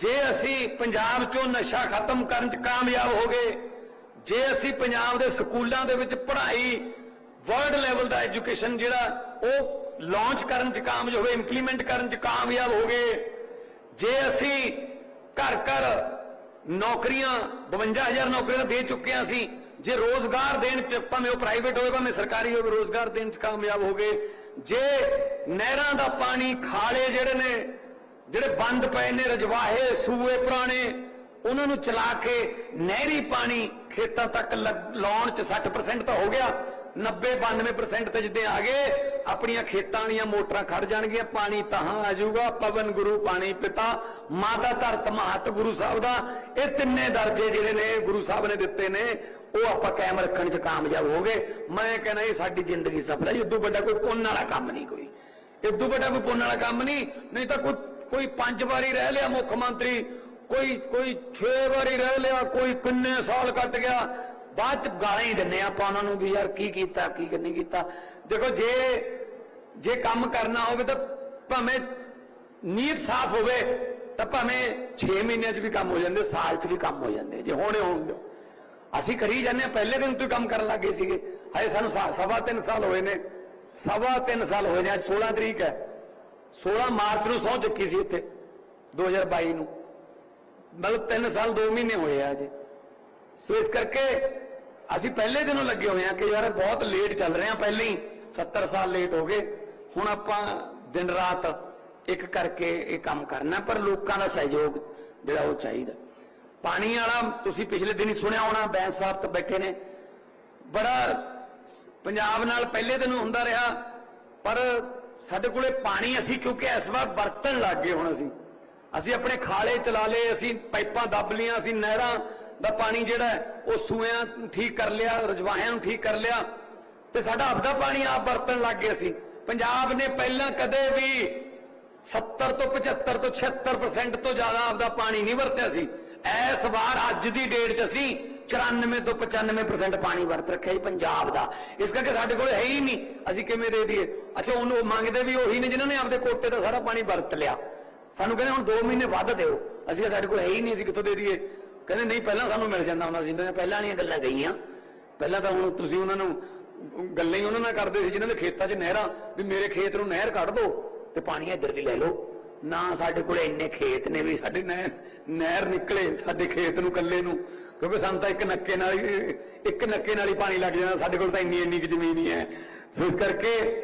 A: ਜੇ ਅਸੀਂ ਪੰਜਾਬ 'ਚੋਂ ਨਸ਼ਾ ਖਤਮ ਕਰਨ 'ਚ ਕਾਮਯਾਬ ਹੋ ਗਏ, ਜੇ ਅਸੀਂ ਪੰਜਾਬ ਦੇ ਸਕੂਲਾਂ ਦੇ ਵਿੱਚ ਪੜ੍ਹਾਈ ਵਰਲਡ ਲੈਵਲ ਦਾ ਐਜੂਕੇਸ਼ਨ ਜਿਹੜਾ ਉਹ ਲਾਂਚ ਕਰਨ 'ਚ ਕਾਮਯਾਬ ਹੋਵੇ ਇੰਪਲੀਮੈਂਟ ਕਰਨ 'ਚ ਕਾਮਯਾਬ ਹੋ ਗਏ, ਜੇ ਅਸੀਂ ਘਰ ਘਰ ਨੌਕਰੀਆਂ 52000 ਨੌਕਰੀਆਂ ਦੇ ਚੁੱਕੇ ਹਾਂ ਅਸੀਂ ਜੇ ਰੋਜ਼ਗਾਰ ਦੇਣ 'ਚ ਭਾਵੇਂ ਉਹ ਪ੍ਰਾਈਵੇਟ ਹੋਵੇ, ਭਾਵੇਂ ਸਰਕਾਰੀ ਹੋਵੇ, ਰੋਜ਼ਗਾਰ ਦੇਣ 'ਚ ਕਾਮਯਾਬ ਹੋ ਗਏ, ਜੇ ਨਹਿਰਾਂ ਦਾ ਪਾਣੀ ਖਾਲੇ ਜਿਹੜੇ ਨੇ ਜਿਹੜੇ ਬੰਦ ਪਏ ਨੇ ਰਜਵਾਹੇ, ਸੂਏ ਪੁਰਾਣੇ, ਉਹਨਾਂ ਨੂੰ ਚਲਾ ਕੇ ਨਹਿਰੀ ਪਾਣੀ ਖੇਤਾਂ ਤੱਕ ਲਾਉਣ ਚ 60% ਤਾਂ ਹੋ ਗਿਆ। 90 92% ਤੇ ਜਿੱਦੇ ਆ ਗਏ, ਆਪਣੀਆਂ ਖੇਤਾਂ ਵਾਲੀਆਂ ਮੋਟਰਾਂ ਖੜ ਜਾਣਗੀਆਂ, ਪਾਣੀ ਤਹਾਂ ਆ ਜਾਊਗਾ, ਪਵਨ ਗੁਰੂ ਪਾਣੀ ਪਿਤਾ, ਮਾਤਾ ਧਰਤ ਮਹਤ ਗੁਰੂ ਸਾਹਿਬ ਦਾ। ਇਹ ਤਿੰਨੇ ਦਰਜੇ ਜਿਹੜੇ ਨੇ ਗੁਰੂ ਸਾਹਿਬ ਨੇ ਦਿੱਤੇ ਨੇ, ਉਹ ਆਪਾਂ ਕਾਇਮ ਰੱਖਣ ਚ ਕਾਮਯਾਬ ਹੋ ਗਏ ਮੈਂ ਕਹਿੰਦਾ ਇਹ ਸਾਡੀ ਜ਼ਿੰਦਗੀ ਸਫਲ ਹੈ, ਇਹ ਤੋਂ ਵੱਡਾ ਕੋਈ ਪੁੰਨ ਵਾਲਾ ਕੰਮ ਨਹੀਂ ਕੋਈ। ਇਹ ਵੱਡਾ ਕੋਈ ਪੁੰਨ ਵਾਲਾ ਕੰਮ ਨਹੀਂ ਨਹੀਂ ਤਾਂ ਕੋਈ ਕੋਈ ਪੰਜ ਵਾਰੀ ਰਹਿ ਲਿਆ ਮੁੱਖ ਮੰਤਰੀ, ਕੋਈ ਕੋਈ 6 ਵਾਰੀ ਰਹਿ ਲਿਆ, ਕੋਈ ਕਿੰਨੇ ਸਾਲ ਕੱਟ ਗਿਆ। ਬਾਅਦ ਚ ਗਾਲਾਂ ਹੀ ਦਿੰਨੇ ਆਪਾਂ ਉਹਨਾਂ ਨੂੰ ਵੀ ਯਾਰ ਕੀ ਕੀਤਾ, ਕੀ ਨਹੀਂ ਕੀਤਾ। ਦੇਖੋ ਜੇ ਜੇ ਕੰਮ ਕਰਨਾ ਹੋਵੇ ਤਾਂ ਭਾਵੇਂ ਨੀਅਤ ਸਾਫ਼ ਹੋਵੇ, ਤਾਂ ਭਾਵੇਂ 6 ਮਹੀਨਿਆਂ 'ਚ ਵੀ ਕੰਮ ਹੋ ਜਾਂਦੇ, ਸਾਲ 'ਚ ਵੀ ਕੰਮ ਹੋ ਜਾਂਦੇ, ਜੇ ਹੋਣੇ ਹੋਣਗੇ। ਅਸੀਂ ਕਰੀ ਜਾਂਦੇ ਹਾਂ, ਪਹਿਲੇ ਦਿਨ ਤੋਂ ਹੀ ਕੰਮ ਕਰਨ ਲੱਗੇ ਸੀਗੇ। ਹਜੇ ਸਾਨੂੰ ਸਵਾ ਤਿੰਨ ਸਾਲ ਹੋਏ ਨੇ। ਸਵਾ ਤਿੰਨ ਸਾਲ ਹੋਏ ਨੇ, ਅੱਜ 16 ਤਰੀਕ ਹੈ। 16 ਮਾਰਚ ਨੂੰ ਸਹੁੰ ਚੱਕੀ ਸੀ ਇੱਥੇ 2022 ਨੂੰ। ਮਤਲਬ 3 ਸਾਲ 2 ਮਹੀਨੇ ਹੋਏ ਆ ਅਜੇ ਸੋ ਇਸ ਕਰਕੇ ਅਸੀਂ ਪਹਿਲੇ ਦਿਨੋਂ ਲੱਗੇ ਹੋਏ ਆ ਕਿ ਯਾਰ ਬਹੁਤ ਲੇਟ ਚੱਲ ਰਹੇ ਆ, ਪਹਿਲੇ ਹੀ 70 ਸਾਲ ਲੇਟ ਹੋ ਗਏ। ਹੁਣ ਆਪਾਂ ਦਿਨ ਰਾਤ ਇੱਕ ਕਰਕੇ ਇਹ ਕੰਮ ਕਰਨਾ, ਪਰ ਲੋਕਾਂ ਦਾ ਸਹਿਯੋਗ ਜਿਹੜਾ ਉਹ ਚਾਹੀਦਾ। ਪਾਣੀ ਵਾਲਾ ਤੁਸੀਂ ਪਿਛਲੇ ਦਿਨ ਹੀ ਸੁਣਿਆ ਹੋਣਾ, ਬੈਂਸ ਸਾਹਿਬ ਤੇ ਬੈਠੇ ਨੇ। ਬੜਾ ਪੰਜਾਬ ਨਾਲ ਪਹਿਲੇ ਦਿਨ ਹੁੰਦਾ ਰਿਹਾ, ਪਰ ਸਾਡੇ ਕੋਲੇ ਪਾਣੀ ਅਸੀਂ ਕਿਉਂਕਿ ਇਸ ਵਾਰ ਵਰਤਣ ਲੱਗ ਗਏ ਹੁਣ ਅਸੀਂ। ਅਸੀਂ ਆਪਣੇ ਖਾਲੇ ਚਲਾ ਲਏ, ਅਸੀਂ ਪਾਈਪਾਂ ਦੱਬ ਲੀਆਂ ਅਸੀਂ ਨਹਿਰਾਂ ਦਾ ਪਾਣੀ ਜਿਹੜਾ ਉਹ ਸੂਇਆਂ ਠੀਕ ਕਰ ਲਿਆ ਰਜਵਾਹਿਆਂ ਨੂੰ ਠੀਕ ਕਰ ਲਿਆ। ਤੇ ਸਾਡਾ ਆਪਦਾ ਪਾਣੀ ਆਪ ਵਰਤਣ ਲੱਗ ਗਏ ਅਸੀਂ। ਪੰਜਾਬ ਨੇ ਪਹਿਲਾਂ ਕਦੇ ਵੀ 70 ਤੋਂ 75 ਤੋਂ 76% ਤੋਂ ਜ਼ਿਆਦਾ ਆਪਦਾ ਪਾਣੀ ਨਹੀਂ ਵਰਤਿਆ ਸੀ। ਇਸ ਵਾਰ ਅੱਜ ਦੀ ਡੇਟ 'ਚ ਅਸੀਂ 94 ਤੋਂ 95% ਪਾਣੀ ਵਰਤ ਰੱਖਿਆ ਜੀ ਪੰਜਾਬ ਦਾ। ਇਸ ਕਰਕੇ ਸਾਡੇ ਕੋਲ ਹੈ ਹੀ ਨਹੀਂ। ਅਸੀਂ ਕਿਵੇਂ ਦੇ ਦਈਏ? ਅੱਛਾ, ਉਹਨੂੰ ਮੰਗਦੇ ਵੀ ਉਹੀ ਨੇ ਜਿਨ੍ਹਾਂ ਨੇ ਆਪਦੇ ਕੋਟੇ ਦਾ ਸਾਰਾ ਪਾਣੀ ਵਰਤ ਲਿਆ। ਸਾਨੂੰ ਕਹਿੰਦੇ ਹੁਣ 2 ਮਹੀਨੇ ਵੱਧ ਦਿਓ। ਅਸੀਂ ਸਾਡੇ ਕੋਲ ਹੈ ਹੀ ਨਹੀਂ, ਅਸੀਂ ਕਿੱਥੋਂ ਦੇ ਦਈਏ? ਕਹਿੰਦੇ ਨਹੀਂ, ਪਹਿਲਾਂ ਸਾਨੂੰ ਮਿਲ ਜਾਂਦਾ ਹੁੰਦਾ ਸੀ। ਕਹਿੰਦੇ ਪਹਿਲਾਂ ਵਾਲੀਆਂ ਗੱਲਾਂ ਗਈਆਂ ਪਹਿਲਾਂ ਤਾਂ ਹੁਣ ਤੁਸੀਂ ਉਹਨਾਂ ਨੂੰ ਗੱਲਾਂ ਹੀ ਉਹਨਾਂ ਨਾਲ ਕਰਦੇ ਸੀ, ਜਿਨ੍ਹਾਂ ਦੇ ਖੇਤਾਂ 'ਚ ਨਹਿਰਾਂ, ਵੀ ਮੇਰੇ ਖੇਤ ਨੂੰ ਨਹਿਰ ਕੱਢ ਦਿਓ ਤੇ ਪਾਣੀ ਇੱਧਰ ਦੀ ਲੈ ਲਓ। ਨਾ ਸਾਡੇ ਕੋਲ ਇੰਨੇ ਖੇਤ ਨੇ ਵੀ ਸਾਡੇ ਨਹਿਰ ਨਹਿਰ ਨਿਕਲੇ ਸਾਡੇ ਖੇਤ ਨੂੰ ਕੱਲੇ ਨੂੰ। ਕਿਉਂਕਿ ਸਾਨੂੰ ਤਾਂ ਇੱਕ ਨੱਕੇ ਨਾਲ ਹੀ, ਇੱਕ ਨੱਕੇ ਨਾਲ ਹੀ ਪਾਣੀ ਲੱਗ ਜਾਂਦਾ, ਸਾਡੇ ਕੋਲ ਤਾਂ ਇੰਨੀ ਇੰਨੀ ਜ਼ਮੀਨ ਹੀ ਹੈ। ਸੋ ਇਸ ਕਰਕੇ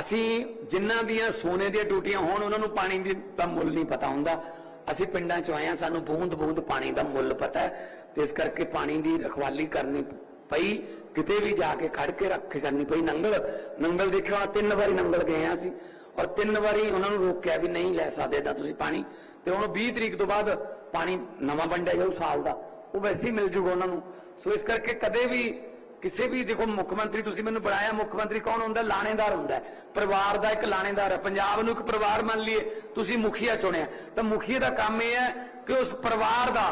A: ਅਸੀਂ ਜਿਨ੍ਹਾਂ ਦੀਆਂ ਸੋਨੇ ਦੀਆਂ ਟੂਟੀਆਂ ਹੋਣ, ਉਹਨਾਂ ਨੂੰ ਪਾਣੀ ਦੀ ਤਾਂ ਮੁੱਲ ਨਹੀਂ ਪਤਾ ਹੁੰਦਾ। ਅਸੀਂ ਪਿੰਡਾਂ ਚ ਆਏ ਹਾਂ, ਸਾਨੂੰ ਬੂੰਦ ਬੂੰਦ ਪਾਣੀ ਦਾ ਮੁੱਲ ਪਤਾ ਹੈ। ਤੇ ਇਸ ਕਰਕੇ ਪਾਣੀ ਦੀ ਰਖਵਾਲੀ ਕਰਨੀ ਪਈ, ਕਿਤੇ ਵੀ ਜਾ ਕੇ ਖੜ ਕੇ ਰੱਖ ਕਰਨੀ ਪਈ। ਨੰਗਲ ਨੰਗਲ ਦੇਖਿਆ ਹੋਣਾ ਤਿੰਨ ਵਾਰੀ ਨੰਗਲ ਗਏ ਹਾਂ ਅਸੀਂ। ਔਰ ਤਿੰਨ ਵਾਰੀ ਉਹਨਾਂ ਨੂੰ ਰੋਕਿਆ ਵੀ ਨਹੀਂ ਲੈ ਸਕਦੇ ਤਾਂ ਤੁਸੀਂ ਪਾਣੀ। ਤੇ ਹੁਣ 20 ਤਰੀਕ ਤੋਂ ਬਾਅਦ ਪਾਣੀ ਨਵਾਂ ਵੰਡਿਆ ਜਾਊ ਸਾਲ ਦਾ। ਉਹ ਵੈਸੇ ਹੀ ਮਿਲ ਜੂਗਾ ਉਹਨਾਂ ਨੂੰ। ਸੋ ਇਸ ਕਰਕੇ ਕਦੇ ਵੀ ਕਿਸੇ ਵੀ ਦੇਖੋ ਮੁੱਖ ਮੰਤਰੀ, ਤੁਸੀਂ ਮੈਨੂੰ ਬਣਾਇਆ ਮੁੱਖ ਮੰਤਰੀ ਕੌਣ ਹੁੰਦਾ? ਲਾਣੇਦਾਰ ਹੁੰਦਾ ਪਰਿਵਾਰ ਦਾ ਇੱਕ ਲਾਣੇਦਾਰ ਹੈ। ਪੰਜਾਬ ਨੂੰ ਇੱਕ ਪਰਿਵਾਰ ਮੰਨ ਲਈਏ। ਤੁਸੀਂ ਮੁਖੀਆ ਚੁਣਿਆ। ਤਾਂ ਮੁਖੀਏ ਦਾ ਕੰਮ ਇਹ ਹੈ ਕਿ ਉਸ ਪਰਿਵਾਰ ਦਾ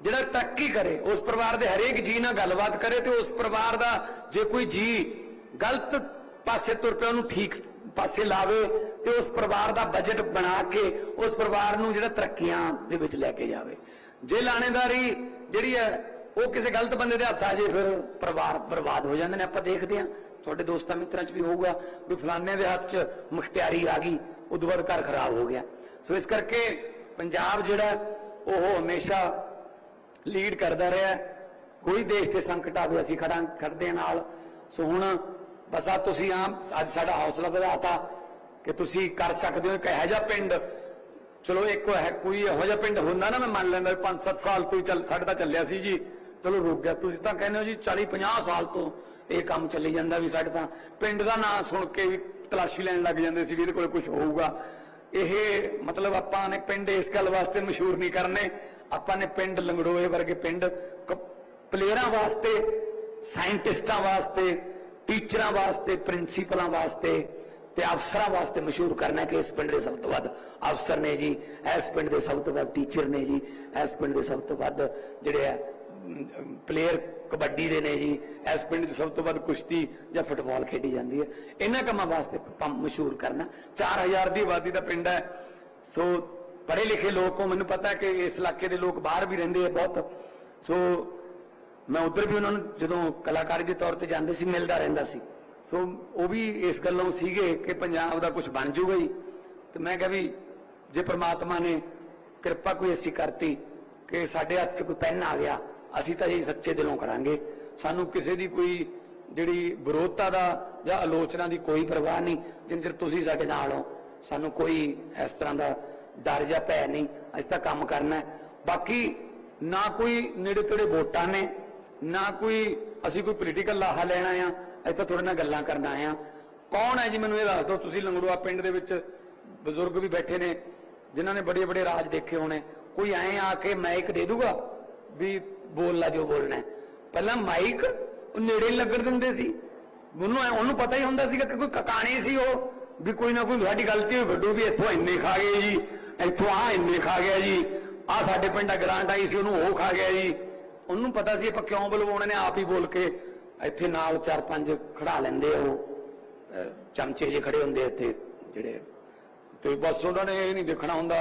A: ਜਿਹੜਾ ਤਰੱਕੀ ਕਰੇ, ਉਸ ਪਰਿਵਾਰ ਦੇ ਹਰੇਕ ਜੀ ਨਾਲ ਗੱਲਬਾਤ ਕਰੇ ਤੇ ਉਸ ਪਰਿਵਾਰ ਦਾ ਜੇ ਕੋਈ ਜੀ ਗਲਤ ਪਾਸੇ ਤੁਰ ਪਿਆ, ਉਹਨੂੰ ਠੀਕ ਪਾਸੇ ਲਾਵੇ ਤੇ ਉਸ ਪਰਿਵਾਰ ਦਾ ਬਜਟ ਬਣਾ ਕੇ ਉਸ ਪਰਿਵਾਰ ਨੂੰ ਜਿਹੜਾ ਤਰੱਕੀਆਂ ਦੇ ਵਿੱਚ ਲੈ ਕੇ ਜਾਵੇ। ਜੇ ਲਾਣੇਦਾਰੀ ਜਿਹੜੀ ਹੈ, ਉਹ ਕਿਸੇ ਗਲਤ ਬੰਦੇ ਦੇ ਹੱਥ ਆ ਜੇ, ਫਿਰ ਪਰਿਵਾਰ ਬਰਬਾਦ ਹੋ ਜਾਂਦੇ ਨੇ। ਆਪਾਂ ਦੇਖਦੇ ਹਾਂ। ਤੁਹਾਡੇ ਦੋਸਤਾਂ ਮਿੱਤਰਾਂ 'ਚ ਵੀ ਹੋਊਗਾ ਵੀ ਫਲਾਣੇ ਦੇ ਹੱਥ 'ਚ ਮੁਖਤਿਆਰੀ ਆ ਗਈ, ਉਦੋਂ ਬਾਅਦ ਘਰ ਖਰਾਬ ਹੋ ਗਿਆ। ਸੋ ਇਸ ਕਰਕੇ ਪੰਜਾਬ ਜਿਹੜਾ, ਉਹ ਹਮੇਸ਼ਾ ਲੀਡ ਕਰਦਾ ਰਿਹਾ। ਕੋਈ ਦੇਸ਼ ਤੇ ਸੰਕਟ ਆਵੇ, ਅਸੀਂ ਖੜਾ ਖੜਦੇ ਹਾਂ ਨਾਲ। ਸੋ ਹੁਣ ਬਸ ਆ ਤੁਸੀਂ ਆਮ ਅੱਜ ਸਾਡਾ ਹੌਸਲਾ ਵਧਾਤਾ ਕਿ ਤੁਸੀਂ ਕਰ ਸਕਦੇ ਹੋ। ਇੱਕ ਇਹੋ ਜਿਹਾ ਪਿੰਡ, ਚਲੋ ਇੱਕ ਹੈ ਕੋਈ ਇਹੋ ਜਿਹਾ ਪਿੰਡ ਹੁੰਦਾ ਨਾ, ਮੈਂ ਮੰਨ ਲੈਂਦਾ 5-7 ਸਾਲ ਤੋਂ ਹੀ ਚੱਲ ਸਾਡੇ ਤਾਂ ਚੱਲਿਆ ਸੀ ਜੀ। ਚਲੋ ਰੁਕ ਗਿਆ। ਤੁਸੀਂ ਤਾਂ ਕਹਿੰਦੇ ਹੋ ਜੀ 40-50 ਸਾਲ ਤੋਂ ਇਹ ਕੰਮ ਚੱਲੀ ਜਾਂਦਾ ਵੀ ਸਾਡੇ ਤਾਂ ਪਿੰਡ ਦਾ ਨਾਂ ਸੁਣ ਕੇ ਵੀ ਤਲਾਸ਼ੀ ਲੈਣ ਲੱਗ ਜਾਂਦੇ ਸੀ ਵੀ ਇਹਦੇ ਕੋਲ ਕੁਝ ਹੋਊਗਾ। ਇਹ ਮਤਲਬ ਆਪਾਂ ਨੇ ਪਿੰਡ ਇਸ ਗੱਲ ਵਾਸਤੇ ਮਸ਼ਹੂਰ ਨਹੀਂ ਕਰਨੇ। ਆਪਾਂ ਨੇ ਪਿੰਡ ਲੰਗੜੋਏ ਵਰਗੇ ਪਿੰਡ ਕ- ਪਲੇਅਰਾਂ ਵਾਸਤੇ, ਸਾਇੰਟਿਸਟਾਂ ਵਾਸਤੇ ਟੀਚਰਾਂ ਵਾਸਤੇ, ਪ੍ਰਿੰਸੀਪਲਾਂ ਵਾਸਤੇ ਤੇ ਅਫਸਰਾਂ ਵਾਸਤੇ ਮਸ਼ਹੂਰ ਕਰਨਾ ਕਿ ਇਸ ਪਿੰਡ ਦੇ ਸਭ ਤੋਂ ਵੱਧ ਅਫਸਰ ਨੇ ਜੀ, ਇਸ ਪਿੰਡ ਦੇ ਸਭ ਤੋਂ ਵੱਧ ਟੀਚਰ ਨੇ ਜੀ, ਇਸ ਪਿੰਡ ਦੇ ਸਭ ਤੋਂ ਵੱਧ ਜਿਹੜੇ ਆ ਪਲੇਅਰ ਕਬੱਡੀ ਦੇ ਨੇ ਜੀ, ਇਸ ਪਿੰਡ 'ਚ ਸਭ ਤੋਂ ਵੱਧ ਕੁਸ਼ਤੀ ਜਾਂ ਫੁੱਟਬਾਲ ਖੇਡੀ ਜਾਂਦੀ ਹੈ। ਇਹਨਾਂ ਕੰਮਾਂ ਵਾਸਤੇ ਪੰਮ ਮਸ਼ਹੂਰ ਕਰਨਾ। 4000 ਦੀ ਆਬਾਦੀ ਦਾ ਪਿੰਡ ਹੈ। ਸੋ ਪੜ੍ਹੇ ਲਿਖੇ ਲੋਕ ਹੋ, ਮੈਨੂੰ ਪਤਾ ਕਿ ਇਸ ਇਲਾਕੇ ਦੇ ਲੋਕ ਬਾਹਰ ਵੀ ਰਹਿੰਦੇ ਆ ਬਹੁਤ। ਸੋ ਮੈਂ ਉਧਰ ਵੀ ਉਹਨਾਂ ਨੂੰ ਜਦੋਂ ਕਲਾਕਾਰੀ ਦੇ ਤੌਰ ਤੇ ਜਾਂਦੇ ਸੀ, ਮਿਲਦਾ ਰਹਿੰਦਾ ਸੀ। ਸੋ ਉਹ ਵੀ ਇਸ ਗੱਲੋਂ ਸੀਗੇ ਕਿ ਪੰਜਾਬ ਦਾ ਕੁਝ ਬਣ ਜੂਗਾ ਹੀ। ਤੇ ਮੈਂ ਕਿਹਾ ਵੀ ਜੇ ਪ੍ਰਮਾਤਮਾ ਨੇ ਕਿਰਪਾ ਕੋਈ ਐਸੀ ਕਰਤੀ ਕਿ ਸਾਡੇ ਹੱਥ 'ਚ ਕੋਈ ਪੈਨ ਆ ਗਿਆ, ਅਸੀਂ ਤਾਂ ਜੀ ਸੱਚੇ ਦਿਲੋਂ ਕਰਾਂਗੇ। ਸਾਨੂੰ ਕਿਸੇ ਦੀ ਕੋਈ ਜਿਹੜੀ ਵਿਰੋਧਤਾ ਦਾ ਜਾਂ ਆਲੋਚਨਾ ਦੀ ਕੋਈ ਪਰਵਾਹ ਨਹੀਂ, ਜਿੰਨ ਚਿਰ ਤੁਸੀਂ ਸਾਡੇ ਨਾਲ ਹੋ। ਸਾਨੂੰ ਕੋਈ ਇਸ ਤਰ੍ਹਾਂ ਦਾ ਡਰ ਜਾਂ ਭੈ ਨਹੀਂ, ਅਸੀਂ ਤਾਂ ਕੰਮ ਕਰਨਾ ਹੈ। ਬਾਕੀ ਨਾ ਕੋਈ ਨੇੜੇ ਤੇੜੇ ਵੋਟਾਂ ਨੇ ਨਾ ਕੋਈ, ਅਸੀਂ ਕੋਈ ਪੋਲੀਟੀਕਲ ਲਾਹਾ ਲੈਣਾ ਆ, ਅਸੀਂ ਤਾਂ ਤੁਹਾਡੇ ਨਾਲ ਗੱਲਾਂ ਕਰਨ ਆਏ ਆ। ਕੌਣ ਹੈ ਜੀ ਮੈਨੂੰ ਇਹ ਦੱਸ ਦਿਓ, ਤੁਸੀਂ ਲੰਗੜੂਆ ਪਿੰਡ ਦੇ ਵਿੱਚ ਬਜ਼ੁਰਗ ਵੀ ਬੈਠੇ ਨੇ, ਜਿਨ੍ਹਾਂ ਨੇ ਬੜੇ ਬੜੇ ਰਾਜ ਦੇਖੇ ਹੋਣੇ। ਕੋਈ ਐਂ ਆ ਕੇ ਮਾਈਕ ਦੇ ਦੂਗਾ ਵੀ ਬੋਲ ਲਾ ਜੋ ਬੋਲਣਾ ਪਹਿਲਾਂ ਮਾਈਕ ਉਹ ਨੇੜੇ ਲੱਗਣ ਦਿੰਦੇ ਸੀ। ਉਹਨੂੰ ਐਂ- ਉਹਨੂੰ ਪਤਾ ਹੀ ਹੁੰਦਾ ਸੀਗਾ ਕਿ ਕੋਈ ਕਕਾਣੀ ਸੀ ਉਹ, ਵੀ ਕੋਈ ਨਾ ਕੋਈ ਸਾਡੀ ਗਲਤੀ ਹੋਈ ਗੱਡੂ ਵੀ ਇੱਥੋਂ ਇੰਨੇ ਖਾ ਗਏ ਜੀ, ਇੱਥੋਂ ਆ ਇੰਨੇ ਖਾ ਗਿਆ ਜੀ ਆ ਸਾਡੇ ਪਿੰਡ ਆ ਗ੍ਰਾਂਟ ਆਈ ਸੀ, ਉਹਨੂੰ ਉਹ ਖਾ ਗਿਆ ਜੀ। ਉਹਨੂੰ ਪਤਾ ਸੀ ਆਪਾਂ ਕਿਉਂ ਬੁਲਵਾਉਣੇ ਨੇ, ਆਪ ਹੀ ਬੋਲ ਕੇ ਇੱਥੇ ਨਾਲ ਚਾਰ ਪੰਜ ਖੜਾ ਲੈਂਦੇ ਉਹ ਚਮਚੇ ਜੇ ਖੜੇ ਹੁੰਦੇ ਇੱਥੇ ਜਿਹੜੇ। ਤੇ ਬਸ ਉਹਨਾਂ ਨੇ ਇਹ ਨਹੀਂ ਦੇਖਣਾ ਹੁੰਦਾ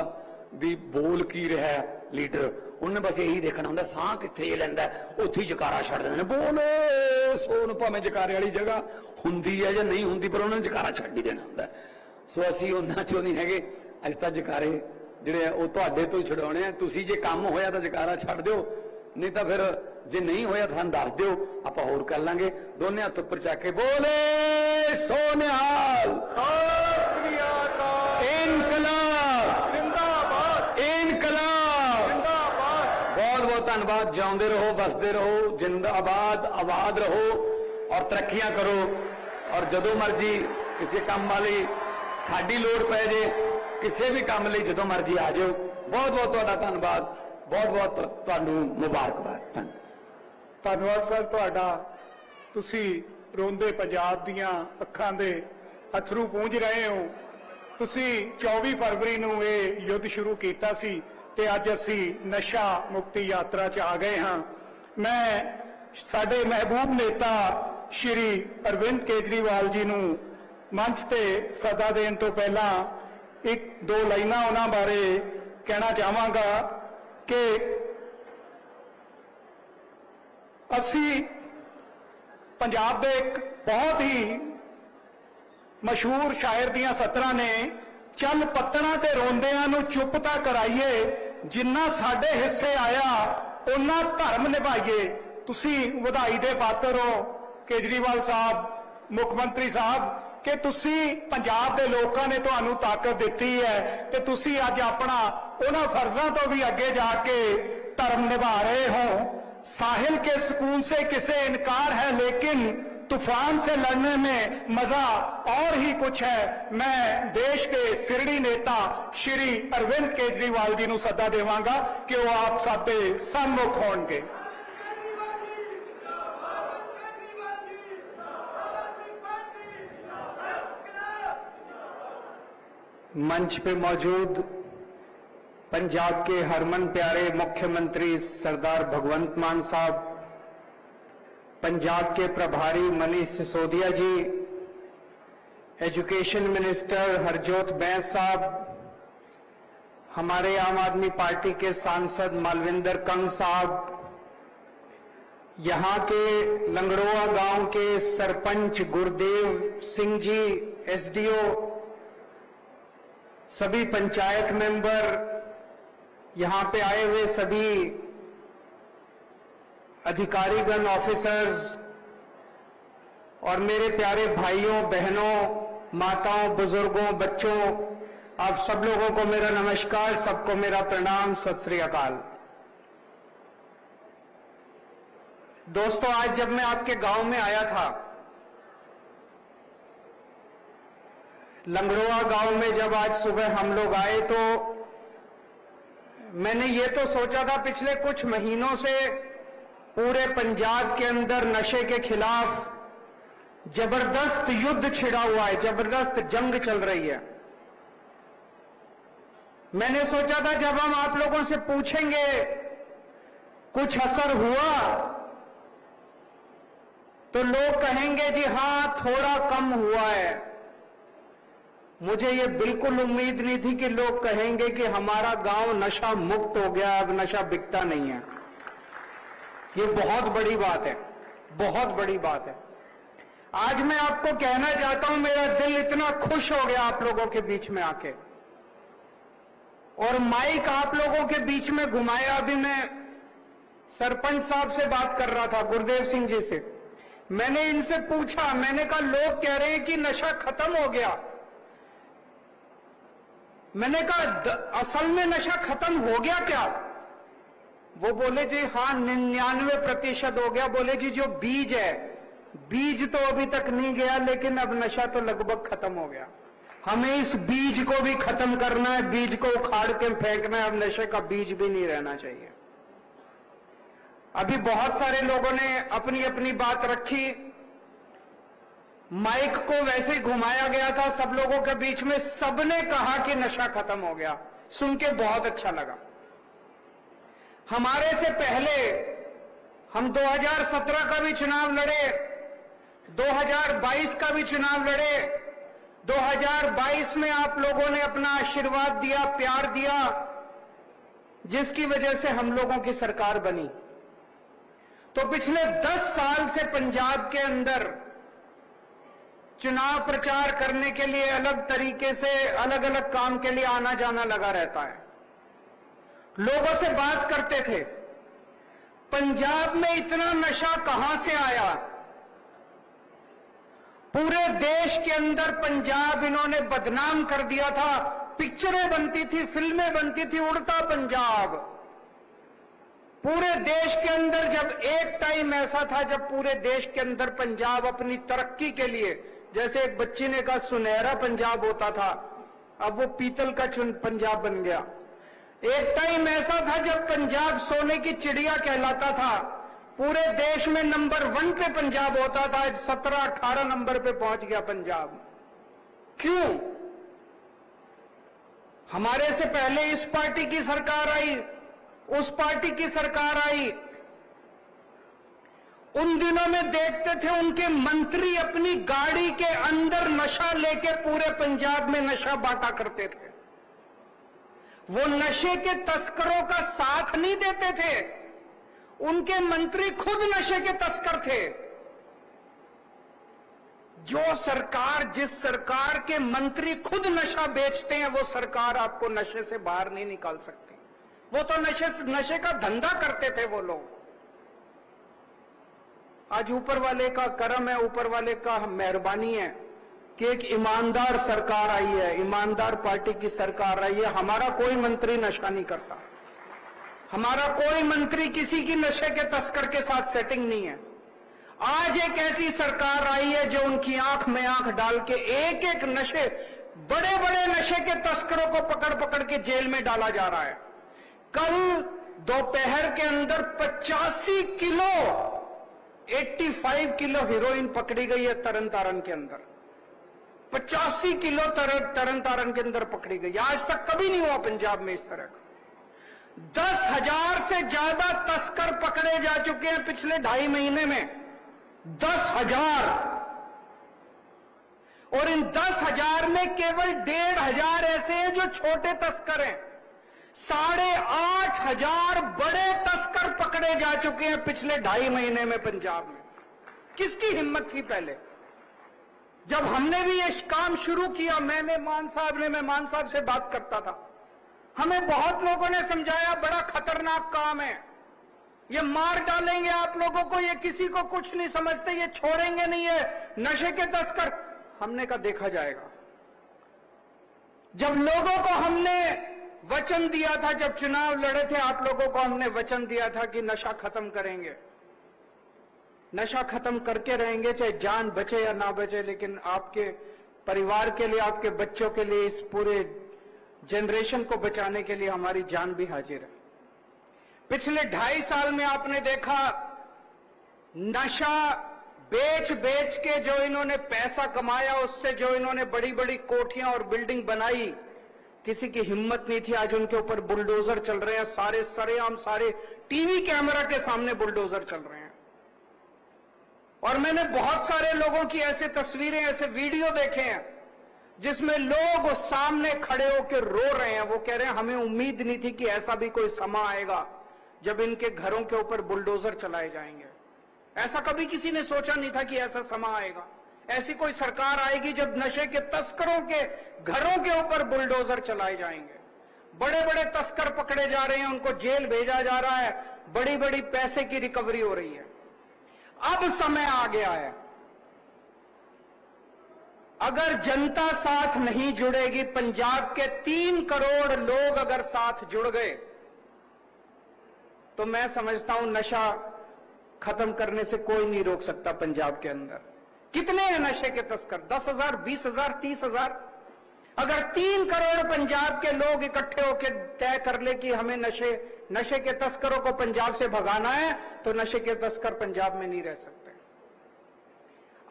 A: ਵੀ ਬੋਲ ਕੀ ਰਿਹਾ ਲੀਡਰ। ਉਹਨੇ ਬਸ ਇਹੀ ਦੇਖਣਾ ਹੁੰਦਾ, ਸਾਹ ਕਿੱਥੇ ਲੈਂਦਾ ਉੱਥੇ ਹੀ ਜਕਾਰਾ ਛੱਡ ਦਿੰਦੇ ਨੇ। ਬੋਲੇ ਸੋ ਭਾਵੇਂ ਜਕਾਰੇ ਵਾਲੀ ਜਗ੍ਹਾ ਹੁੰਦੀ ਹੈ ਜਾਂ ਨਹੀਂ ਹੁੰਦੀ, ਪਰ ਉਹਨਾਂ ਨੇ ਜਕਾਰਾ ਛੱਡ ਹੀ ਦੇਣਾ ਹੁੰਦਾ ਸੋ ਅਸੀਂ ਉਹਨਾਂ ਚੋਂ ਨਹੀਂ ਹੈਗੇ, ਅੱਜ ਤਾਂ ਜਕਾਰੇ ਜਿਹੜੇ ਉਹ ਤੁਹਾਡੇ ਤੋਂ ਹੀ ਛਡਾਉਣੇ ਆ। ਤੁਸੀਂ ਜੇ ਕੰਮ ਹੋਇਆ ਤਾਂ ਜਕਾਰਾ ਛੱਡ ਦਿਓ। ਨਹੀਂ ਤਾਂ ਫਿਰ ਜੇ ਨਹੀਂ ਹੋਇਆ ਤਾਂ ਸਾਨੂੰ ਦੱਸ ਦਿਓ ਆਪਾਂ ਹੋਰ ਕਰ ਲਾਂਗੇ। ਦੋਨੇ ਹੱਥ ਉੱਪਰ ਚੱਕ ਕੇ ਬੋਲੇ ਸੋਨਿਹਾਲ।
B: ਸ੍ਰੀ ਅਕਾਲ।
A: ਇਨਕਲਾਬ।
B: ਜਿੰਦਾਬਾਦ।
A: ਇਨਕਲਾਬ।
B: ਜਿੰਦਾਬਾਦ।
A: ਬਹੁਤ ਬਹੁਤ ਧੰਨਵਾਦ ਜਿਉਂਦੇ ਰਹੋ ਵਸਦੇ ਰਹੋ ਜਿੰਦਾਬਾਦ ਆਬਾਦ ਰਹੋ ਔਰ ਤਰੱਕੀਆਂ ਕਰੋ। ਔਰ ਜਦੋਂ ਮਰਜ਼ੀ ਕਿਸੇ ਕੰਮ ਵਾਲੀ ਸਾਡੀ ਲੋੜ ਪੈ ਜੇ ਕਿਸੇ ਵੀ ਕੰਮ ਲਈ ਜਦੋਂ ਮਰਜ਼ੀ ਆ ਜਾਓ। ਬਹੁਤ ਬਹੁਤ ਤੁਹਾਡਾ ਧੰਨਵਾਦ। ਬਹੁਤ ਬਹੁਤ ਤੁਹਾਨੂੰ ਮੁਬਾਰਕਬਾਦ, ਧੰਨਵਾਦ।
C: ਧੰਨਵਾਦ ਸਰ ਤੁਹਾਡਾ। ਤੁਸੀਂ ਰੋਂਦੇ ਪੰਜਾਬ ਦੀਆਂ ਅੱਖਾਂ ਦੇ ਅਥਰੂ ਪੂੰਝ ਰਹੇ ਹੋ। ਤੁਸੀਂ 24 ਫਰਵਰੀ ਨੂੰ ਇਹ ਯੁੱਧ ਸ਼ੁਰੂ ਕੀਤਾ ਸੀ ਤੇ ਅੱਜ ਅਸੀਂ ਨਸ਼ਾ ਮੁਕਤੀ ਯਾਤਰਾ 'ਚ ਆ ਗਏ ਹਾਂ। ਮੈਂ, ਸਾਡੇ ਮਹਿਬੂਬ ਨੇਤਾ ਸ਼੍ਰੀ ਅਰਵਿੰਦ ਕੇਜਰੀਵਾਲ ਜੀ ਨੂੰ ਮੰਚ ਤੇ ਸਦਾ ਦੇਣ ਤੋਂ ਪਹਿਲਾਂ ਇੱਕ ਦੋ ਲਾਈਨਾਂ ਉਹਨਾਂ ਬਾਰੇ ਕਹਿਣਾ ਚਾਹਾਂਗਾ। ਕਿ ਅਸੀਂ ਪੰਜਾਬ ਦੇ ਇੱਕ ਬਹੁਤ ਹੀ ਮਸ਼ਹੂਰ ਸ਼ਾਇਰ ਦੀਆਂ ਸਤਰਾਂ ਨੇ ਚੱਲ ਪੱਤਣਾ ਤੇ ਰੋਂਦਿਆਂ ਨੂੰ ਚੁੱਪ ਤਾਂ ਕਰਾਈਏ, ਜਿੰਨਾ ਸਾਡੇ ਹਿੱਸੇ ਆਇਆ ਉਹਨਾਂ ਧਰਮ ਨਿਭਾਈਏ। ਤੁਸੀਂ ਵਧਾਈ ਦੇ ਪਾਤਰ ਹੋ, ਕੇਜਰੀਵਾਲ ਸਾਹਿਬ, ਮੁੱਖ ਮੰਤਰੀ ਸਾਹਿਬ ਕਿ ਤੁਸੀਂ ਪੰਜਾਬ ਦੇ ਲੋਕਾਂ ਨੇ ਤੁਹਾਨੂੰ ਤਾਕਤ ਦਿੱਤੀ ਹੈ ਤੇ ਤੁਸੀਂ ਅੱਜ ਆਪਣਾ ਉਹਨਾਂ ਫਰਜ਼ਾਂ ਤੋਂ ਵੀ ਅੱਗੇ ਜਾ ਕੇ ਧਰਮ ਨਿਭਾ ਰਹੇ ਹੋ साहिल के सुकून से किसे इनकार है लेकिन तूफान से लड़ने में मजा और ही कुछ है मैं देश के सिरड़ी नेता श्री अरविंद केजरीवाल जी ਨੂੰ ਸੱਦਾ ਦੇਵਾਂਗਾ ਕਿ ਉਹ ਆਪ ਸਾਡੇ ਸਨਮੁਖ
D: मंच पे मौजूद पंजाब के हरमन प्यारे मुख्यमंत्री सरदार भगवंत मान साहब, पंजाब के प्रभारी मनीष सिसोदिया जी, एजुकेशन मिनिस्टर हरजोत बैंस साहब, हमारे आम आदमी पार्टी के सांसद मालविंदर कंग साहब, यहाँ के लंगड़ोआ गाँव के सरपंच गुरुदेव सिंह जी, एसडीओ सभी पंचायत मेंबर यहाँ पे आए हुए सभी अधिकारीगण ऑफिसर्स और मेरे प्यारे भाइयों, बहनों, माताओं, बुज़ुर्गों, बच्चों, आप सब लोगों को मेरा नमस्कार, सबको मेरा प्रणाम, सत श्री अकाल। दोस्तों, आज जब मैं आपके गाँव में आया था लंगड़ोआ गाँव में जब आज सुबह हम लोग आए तो मैंने ये तो सोचा था पिछले कुछ महीनों से पूरे पंजाब के अंदर नशे के खिलाफ ज़बरदस्त युद्ध छिड़ा हुआ है, ज़बरदस्त जंग चल रही है। मैंने सोचा था जब हम आप लोगों से पूछेंगे, कुछ असर हुआ? तो लोग कहेंगे, जी हाँ, थोड़ा कम हुआ है। मुझे ये बिल्कुल उम्मीद नहीं थी कि लोग कहेंगे कि हमारा गाँव नशा मुक्त हो गया, अब नशा बिकता नहीं है। ये बहुत बड़ी बात है, बहुत बड़ी बात है। आज मैं आपको कहना चाहता हूँ, मेरा दिल इतना खुश हो गया आप लोगों के बीच में आके। और माइक आप लोगों के बीच में घुमाया, अभी मैं सरपंच साहब से बात कर रहा था, गुरुदेव सिंह जी से। मैंने इनसे पूछा, मैंने कहा, लोग कह रहे हैं कि नशा खत्म हो गया। मैंने कहा असल में नशा खत्म हो गया क्या? वो बोले, जी हाँ निन्यानवे प्रतिशत हो गया। बोले, जी, जो बीज है, बीज तो अभी तक नहीं गया, लेकिन अब नशा तो लगभग खत्म हो गया। हमें इस बीज को भी खत्म करना है, बीज को उखाड़ के फेंकना है, अब नशे का बीज भी नहीं रहना चाहिए। अभी बहुत सारे लोगों ने अपनी अपनी बात रखी। माइक को वैसे घुमाया गया था, सब लोगों के बीच में सबने कहा कि नशा खत्म हो गया। सुन के बहुत अच्छा लगा। हमारे से पहले हम 2017 का भी चुनाव लड़े 2022 का भी चुनाव लड़े 2022 में आप लोगों ने अपना आशीर्वाद दिया, प्यार दिया, जिसकी वजह से हम लोगों की सरकार बनी। तो पिछले 10 साल से पंजाब के अंदर चुनाव प्रचार करने के लिए अलग तरीके से अलग अलग काम के लिए आना जाना लगा रहता है। लोगों से बात करते थे, पंजाब में इतना नशा कहाँ से आया? पूरे देश के अंदर पंजाब इन्होंने बदनाम कर दिया था, पिक्चरें बनती थी, फ़िल्में बनती थी, उड़ता पंजाब। पूरे देश के अंदर जब एक टाइम ऐसा था, जब पूरे देश के अंदर पंजाब अपनी तरक्की के लिए जैसे एक बच्ची ने कहा, सुनहरा पंजाब होता था, अब वो पीतल का चुन पंजाब बन गया। एक टाइम ऐसा था जब पंजाब सोने की चिड़िया कहलाता था। पूरे देश में नंबर वन पे पंजाब होता था सत्रह अठारह नंबर पे पहुँच गया पंजाब। क्यों? हमारे से पहले इस पार्टी की सरकार आई, उस पार्टी की सरकार आई उन दिनों में देखते थे उनके मंत्री अपनी गाड़ी के अंदर नशा लेके पूरे पंजाब में नशा बांटा करते थे। वो नशे के तस्करों का साथ नहीं देते थे। उनके मंत्री खुद नशे के तस्कर थे। जो सरकार, जिस सरकार के मंत्री खुद नशा बेचते हैं, वो सरकार आपको नशे से बाहर नहीं निकाल सकती। वो तो नशे नशे का धंधा करते थे वो लोग। आज ऊपर वाले का करम है, ऊपर वाले का मेहरबानी है कि एक ईमानदार सरकार आई है, ईमानदार पार्टी की सरकार आई है। हमारा कोई मंत्री नशा नहीं करता। हमारा कोई मंत्री किसी की नशे के तस्कर के साथ सेटिंग नहीं है। आज एक ऐसी सरकार आई है जो उनकी आँख में आँख डाल के एक एक नशे बड़े बड़े नशे के तस्करों को पकड़ पकड़ के जेल में डाला जा रहा है। कल दोपहर के अंदर पचासी किलो 85 किलो हीरोइन पकड़ी गई है तरन तारण के अंदर। पचासी किलो तरन तरन तारण के अंदर पकड़ी गई। आज तक कभी नहीं हुआ पंजाब में इस तरह का। दस हज़ार से ज़्यादा तस्कर पकड़े जा चुके हैं पिछले ढाई महीने में। दस हज़ार। और इन दस हज़ार में केवल डेढ़ हज़ार ऐसे हैं जो छोटे तस्कर हैं। साढ़े आठ हज़ार बड़े तस्कर पकड़े जा चुके हैं पिछले ढाई महीने में पंजाब में। किसकी हिम्मत थी पहले? जब हमने भी ये काम शुरू किया मैंने मान साहब ने मैं मान साहब से बात करता था। हमें बहुत लोगों ने समझाया, बड़ा खतरनाक काम है। ये मार डालेंगे आप लोगों को, ये किसी को कुछ नहीं समझते, ये छोड़ेंगे नहीं है नशे के तस्कर। हमने कहा, देखा जाएगा। जब लोगों को हमने वचन दिया था, जब चुनाव लड़े थे, आप लोगों को हमने वचन दिया था कि नशा खत्म करेंगे। नशा खत्म करके रहेंगे, चाहे जान बचे या ना बचे, लेकिन आपके परिवार के लिए, आपके बच्चों के लिए, इस पूरे जनरेशन को बचाने के लिए हमारी जान भी हाजिर है। पिछले ढाई साल में आपने देखा, नशा बेच बेच के जो इन्होंने पैसा कमाया, उससे जो इन्होंने बड़ी बड़ी कोठियाँ और बिल्डिंग बनाई किसी की हिम्मत नहीं थी, आज उनके ऊपर बुलडोजर चल रहे हैं। सारे सरेआम, सारे टीवी कैमरा के सामने बुलडोजर चल रहे हैं। और मैंने बहुत सारे लोगों की ऐसे तस्वीरें, ऐसे वीडियो देखे हैं, जिसमें लोग सामने खड़े होकर रो रहे हैं। वो कह रहे हैं, हमें उम्मीद नहीं थी कि ऐसा भी कोई समा आएगा जब इनके घरों के ऊपर बुलडोजर चलाए जाएँगे। ऐसा कभी किसी ने सोचा नहीं था कि ऐसा समा आएगा। ऐसी कोई सरकार आएगी जब नशे के तस्करों के घरों के ऊपर बुलडोजर चलाए जाएँगे। बड़े बड़े तस्कर पकड़े जा रहे हैं, उनको जेल भेजा जा रहा है बड़ी बड़ी पैसे की रिकवरी हो रही है। अब समय आ गया है। अगर जनता साथ नहीं जुड़ेगी, पंजाब के तीन करोड़ लोग अगर साथ जुड़ गए तो मैं समझता हूँ नशा खत्म करने से कोई नहीं रोक सकता पंजाब के अंदर। कितने हैं नशे के तस्कर? दस हज़ार, बीस हज़ार, तीस हज़ार? अगर तीन करोड़ पंजाब के लोग इकट्ठे होकर तय कर ले कि हमें नशे नशे के तस्करों को पंजाब से भगाना है तो नशे के तस्कर पंजाब में नहीं रह सकते।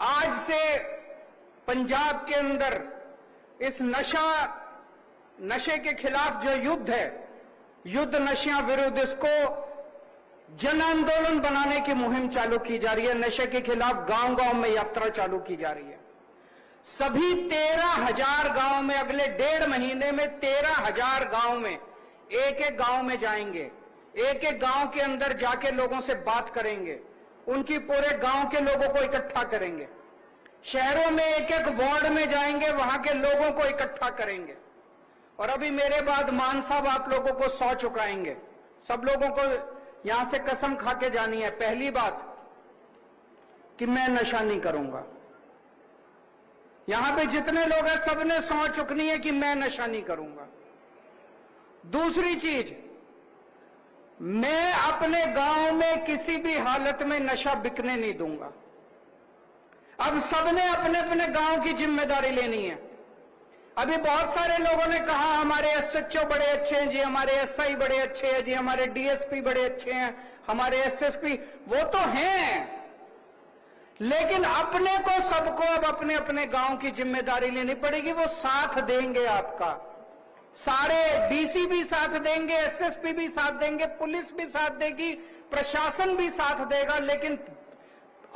D: आज से पंजाब के अंदर इस नशा, नशे के खिलाफ जो युद्ध है, युद्ध नशिया विरुद्ध इसको जन आंदोलन बनाने की मुहिम चालू की जा रही है। नशे के खिलाफ गाँव गाँव में यात्रा चालू की जा रही है। सभी तेरह हज़ार गाँव में अगले डेढ़ महीने में तेरह हज़ार गाँव में एक एक गाँव में जाएँगे। एक एक गाँव के अंदर जाके लोगों से बात करेंगे। उनकी पूरे गाँव के लोगों को इकट्ठा करेंगे। शहरों में एक एक वार्ड में जाएँगे, वहाँ के लोगों को इकट्ठा करेंगे। और अभी मेरे बाद मान साहब आप लोगों को सौ चुकाएँगे। सब लोगों को यहाँ से कसम खा के जानी है, पहली बात कि मैं नशा नहीं करूँगा। यहाँ पे जितने लोग हैं, सबने सौ चुकनी है कि मैं नशा नहीं करूँगा। दूसरी चीज़, मैं अपने गाँव में किसी भी हालत में नशा बिकने नहीं दूँगा। अब सबने अपने अपने गाँव की ज़िम्मेदारी लेनी है। अभी बहुत सारे लोगों ने कहा, हमारे एसएचओ बड़े अच्छे हैं जी, हमारे एसआई बड़े अच्छे हैं जी, हमारे डीएसपी बड़े अच्छे हैं, हमारे एसएसपी वो तो हैं। लेकिन अपने को, सबको अब अपने अपने गाँव की ज़िम्मेदारी लेनी पड़ेगी, वो साथ देंगे आपका। सारे डीसी भी साथ देंगे एसएसपी भी साथ देंगे, पुलिस भी साथ देगी, प्रशासन भी साथ देगा, लेकिन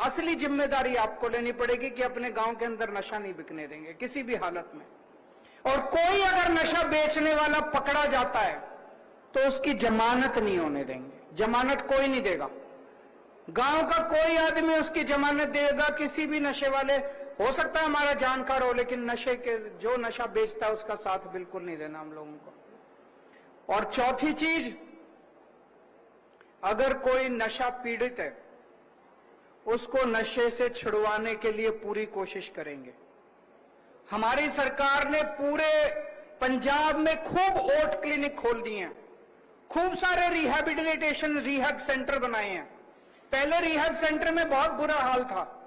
D: असली ज़िम्मेदारी आपको लेनी पड़ेगी कि अपने गाँव के अंदर नशा नहीं बिकने देंगे, किसी भी हालत में। और कोई अगर नशा बेचने वाला पकड़ा जाता है तो उसकी जमानत नहीं होने देंगे। जमानत कोई नहीं देगा। गाँव का कोई आदमी उसकी जमानत देगा, किसी भी नशे वाले, हो सकता है हमारा जानकार हो, लेकिन नशे के, जो नशा बेचता है, उसका साथ बिल्कुल नहीं देना हम लोगों को। और चौथी चीज़, अगर कोई नशा पीड़ित है, उसको नशे से छुड़वाने के लिए पूरी कोशिश करेंगे। हमारी सरकार ने पूरे पंजाब में खूब ओट क्लिनिक खोल दिए हैं। खूब सारे रिहेबिलिटेशन रिहैब सेंटर बनाए हैं। पहले रिहैब सेंटर में बहुत बुरा हाल था।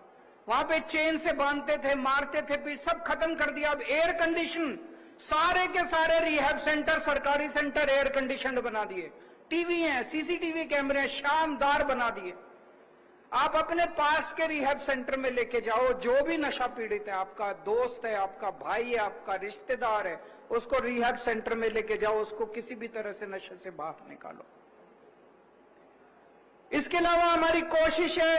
D: वहाँ पे चेन से बांधते थे, मारते थे, फिर सब खत्म कर दिया। अब एयर कंडीशन सारे के सारे रिहैब सेंटर सरकारी सेंटर एयर कंडीशन बना दिए। टीवी हैं सीसीटीवी कैमरे शानदार बना दिए। आप अपने पास के रिहैब सेंटर में लेके जाओ, जो भी नशा पीड़ित है, आपका दोस्त है, आपका भाई है, आपका रिश्तेदार है, उसको रिहैब सेंटर में लेके जाओ, उसको किसी भी तरह से नशे से बाहर निकालो। इसके अलावा हमारी कोशिश है,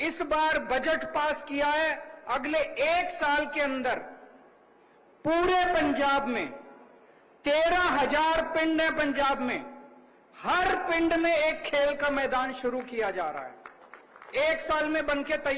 D: इस बार बजट पास किया है, अगले एक साल के अंदर पूरे पंजाब में तेरह हज़ार पिंड है पंजाब में, हर पिंड में एक खेल का मैदान शुरू किया जा रहा है। एक साल में बनके तैयार